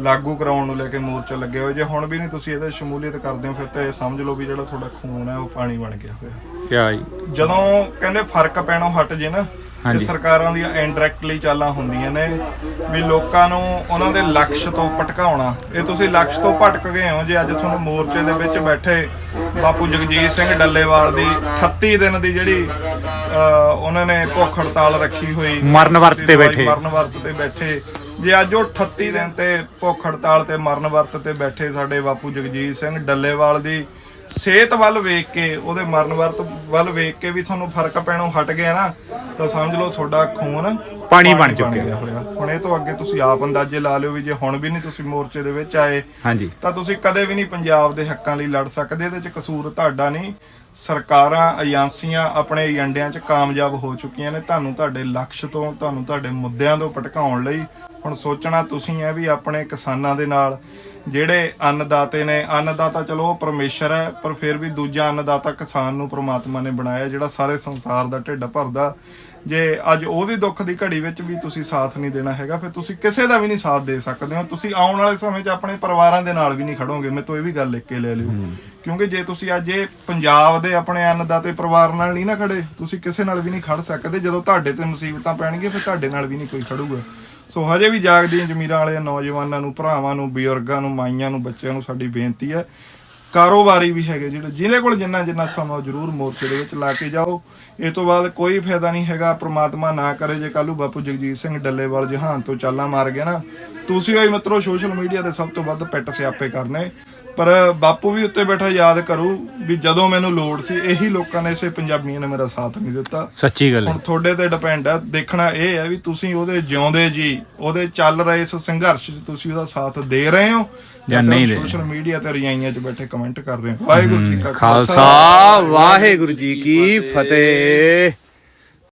ਲਾਗੂ ਕਰਾਉਣ ਨੂੰ ਲੈ ਕੇ ਮੋਰਚਾ ਲੱਗਿਆ ਹੋਇਆ। ਜੇ ਹੁਣ ਵੀ ਨਹੀਂ ਤੁਸੀਂ ਇਹਦੇ ਸ਼ਮੂਲੀਅਤ ਕਰਦੇ ਹੋ ਫਿਰ ਤਾਂ ਇਹ ਸਮਝ ਲਓ ਵੀ ਜਿਹੜਾ ਤੁਹਾਡਾ ਖੂਨ ਹੈ ਉਹ ਪਾਣੀ ਬਣ ਗਿਆ ਹੋਇਆ। ਕਿਆ ਜੀ? ਜਦੋਂ ਕਹਿੰਦੇ ਫ਼ਰਕ ਪੈਣੋਂ ਹਟ ਜੇ ਨਾ ਤੇ। ਸਰਕਾਰਾਂ ਦੀਆਂ ਇਨਡਾਇਰੈਕਟਲੀ ਚਾਲਾਂ ਹੁੰਦੀਆਂ ਨੇ ਵੀ ਲੋਕਾਂ ਨੂੰ ਉਹਨਾਂ ਦੇ ਲਕਸ਼ ਤੋਂ ਭਟਕਾਉਣਾ। ਇਹ ਤੁਸੀਂ ਲਕਸ਼ ਤੋਂ ਭਟਕ ਗਏ ਹੋ ਜੇ ਅੱਜ ਤੁਹਾਨੂੰ ਮੋਰਚੇ ਦੇ ਵਿੱਚ ਬੈਠੇ ਬਾਪੂ ਜਗਜੀਤ ਸਿੰਘ ਡੱਲੇਵਾਲ ਦੀ 38 ਦਿਨ ਦੀ ਜਿਹੜੀ ਉਹਨਾਂ ਨੇ ਭੁੱਖ ਹੜਤਾਲ ਰੱਖੀ ਹੋਈ। ਮਰਨ ਵਰਤ ਤੇ ਬੈਠੇ। ਮਰਨ ਵਰਤ ਤੇ ਬੈਠੇ। ਜੇ ਅੱਜ ਉਹ 38 ਦਿਨ ਤੇ ਭੁੱਖ ਹੜਤਾਲ ਤੇ ਮਰਨ ਵਰਤ ਤੇ ਬੈਠੇ ਸਾਡੇ ਬਾਪੂ ਜਗਜੀਤ ਸਿੰਘ ਡੱਲੇਵਾਲ ਦੀ ਸਿਹਤ ਵੱਲ ਵੇਖ ਕੇ, ਉਹਦੇ ਮਰਨ ਵਰਤ ਵੱਲ ਵੇਖ ਕੇ ਵੀ ਤੁਹਾਨੂੰ ਫ਼ਰਕ ਪੈਣੋਂ ਹਟ ਗਿਆ ਨਾ, ਤਾਂ ਸਮਝ ਲਓ ਤੁਹਾਡਾ ਖੂਨ ਪਾਣੀ ਬਣ ਚੁੱਕਿਆ। ਹੋਇਆ। ਹੁਣ ਇਹ ਤੋਂ ਅੱਗੇ ਤੁਸੀਂ ਆਪ ਅੰਦਾਜ਼ੇ ਲਾ ਲਿਓ ਵੀ ਜੇ ਹੁਣ ਵੀ ਨਹੀਂ ਤੁਸੀਂ ਮੋਰਚੇ ਦੇ ਵਿੱਚ ਆਏ ਹਾਂਜੀ। ਤਾਂ ਤੁਸੀਂ ਕਦੇ ਵੀ ਨਹੀਂ ਪੰਜਾਬ ਦੇ ਹੱਕਾਂ ਲਈ ਲੜ ਸਕਦੇ। ਇਹਦੇ ਚ ਕਸੂਰ ਤੁਹਾਡਾ ਨਹੀਂ। ਸਰਕਾਰਾਂ ਏਜੰਸੀਆਂ ਆਪਣੇ ਏਜੰਡਿਆਂ 'ਚ ਕਾਮਯਾਬ ਹੋ ਚੁੱਕੀਆਂ ਨੇ। ਤੁਹਾਨੂੰ ਤੁਹਾਡੇ ਲਕਸ਼ ਤੋਂ ਤੁਹਾਨੂੰ ਤੁਹਾਡੇ ਮੁੱਦਿਆਂ ਤੋਂ ਭਟਕਾਉਣ ਲਈ ਹੁਣ ਸੋਚਣਾ ਤੁਸੀਂ ਹੈ ਵੀ ਆਪਣੇ ਕਿਸਾਨਾਂ ਦੇ ਨਾਲ ਜਿਹੜੇ ਅੰਨਦਾਤੇ ਨੇ ਅੰਨਦਾਤਾ ਚਲੋ ਪਰਮੇਸ਼ਰ ਹੈ ਪਰ ਫਿਰ ਵੀ ਦੂਜਾ ਅੰਨਦਾਤਾ ਕਿਸਾਨ ਨੂੰ ਪ੍ਰਮਾਤਮਾ ਨੇ ਬਣਾਇਆ ਜਿਹੜਾ ਸਾਰੇ ਸੰਸਾਰ ਦਾ ਢਿੱਡ ਭਰਦਾ। ਜੇ ਅੱਜ ਉਹਦੀ ਦੁੱਖ ਦੀ ਘੜੀ ਵਿੱਚ ਵੀ ਤੁਸੀਂ ਸਾਥ ਨਹੀਂ ਦੇਣਾ ਹੈਗਾ ਫਿਰ ਤੁਸੀਂ ਕਿਸੇ ਦਾ ਵੀ ਨਹੀਂ ਸਾਥ ਦੇ ਸਕਦੇ ਹੋ। ਤੁਸੀਂ ਆਉਣ ਵਾਲੇ ਸਮੇਂ 'ਚ ਆਪਣੇ ਪਰਿਵਾਰਾਂ ਦੇ ਨਾਲ ਵੀ ਨਹੀਂ ਖੜੋਗੇ। ਮੈਂ ਤੋਂ ਇਹ ਵੀ ਗੱਲ ਲਿਖ ਕੇ ਲੈ ਲਿਓ। ਕਿਉਂਕਿ ਜੇ ਤੁਸੀਂ ਅੱਜ ਇਹ ਪੰਜਾਬ ਦੇ ਆਪਣੇ ਅੰਨਦਾਤੇ ਪਰਿਵਾਰ ਨਾਲ ਨਹੀਂ ਨਾ ਖੜੇ ਤੁਸੀਂ ਕਿਸੇ ਨਾਲ ਵੀ ਨਹੀਂ ਖੜ ਸਕਦੇ। ਜਦੋਂ ਤੁਹਾਡੇ ਤੇ ਮੁਸੀਬਤਾਂ ਪੈਣਗੀਆਂ ਫਿਰ ਤੁਹਾਡੇ ਨਾਲ ਵੀ ਨਹੀਂ ਕੋਈ ਖੜੂਗਾ। ਸੋ ਹਜੇ ਵੀ ਜਾਗਦੀਆਂ ਜ਼ਮੀਰਾਂ ਵਾਲੇ ਨੌਜਵਾਨਾਂ ਨੂੰ ਭਰਾਵਾਂ ਨੂੰ ਬਜ਼ੁਰਗਾਂ ਨੂੰ ਮਾਈਆਂ ਨੂੰ ਬੱਚਿਆਂ ਨੂੰ ਸਾਡੀ ਬੇਨਤੀ ਹੈ ਕਾਰੋਬਾਰੀ ਵੀ ਹੈਗੇ ਜਿਹੜੇ ਜਿਹਦੇ ਕੋਲ ਜਿੰਨਾ ਜਿੰਨਾ ਸਮਾਂ ਜ਼ਰੂਰ ਮੋਰਚੇ ਦੇ ਵਿੱਚ ਲਾ ਕੇ ਜਾਓ। ਇਹ ਤੋਂ ਬਾਅਦ ਕੋਈ ਫਾਇਦਾ ਨਹੀਂ ਹੈਗਾ ਪ੍ਰਮਾਤਮਾ ਨਾ ਕਰੇ ਜੇ ਕੱਲੂ ਬਾਪੂ ਜਗਜੀਤ ਸਿੰਘ ਡੱਲੇਵਾਲ ਜਹਾਨ ਤੋਂ ਚਾਲਾਂ ਮਾਰ ਗਿਆ ਨਾ। ਤੁਸੀਂ ਹੋਈ ਮਿੱਤਰੋ ਸੋਸ਼ਲ ਮੀਡੀਆ ਤੇ ਸਭ ਤੋਂ ਵੱਧ ਪਿੱਟ ਸਿਆਪੇ ਕਰਨੇ। ਪਰ ਬਾਪੂ ਵੀ ਉੱਤੇ ਬੈਠਾ ਯਾਦ ਕਰੂ ਵੀ ਜਦੋਂ ਮੈਨੂੰ ਲੋੜ ਸੀ ਇਹੀ ਲੋਕਾਂ ਨੇ ਇਸੇ ਪੰਜਾਬੀਆਂ ਨੇ ਮੇਰਾ ਸਾਥ ਨਹੀਂ ਦਿੱਤਾ। ਸੱਚੀ ਗੱਲ ਹੁਣ ਤੁਹਾਡੇ ਤੇ ਡਿਪੈਂਡ ਹੈ ਦੇਖਣਾ ਇਹ ਹੈ ਵੀ ਤੁਸੀਂ ਉਹਦੇ ਜਿਉਂਦੇ ਜੀ ਉਹਦੇ ਚੱਲ ਰਹੇ ਇਸ ਸੰਘਰਸ਼ 'ਚ ਤੁਸੀਂ ਉਹਦਾ ਸਾਥ ਦੇ ਰਹੇ ਹੋ। ਜਾਂ ਨਹੀਂ ਦੇ ਸੋਸ਼ਲ ਮੀਡੀਆ ਤੇ ਰਿਆਈਆਂ 'ਚ ਬੈਠੇ ਕਮੈਂਟ ਕਰ ਰਹੇ ਹੋ। ਵਾਹਿਗੁਰੂ ਜੀ ਕਾ ਖਾਲਸਾ ਵਾਹਿਗੁਰੂ ਜੀ ਕੀ ਫਤਿਹ।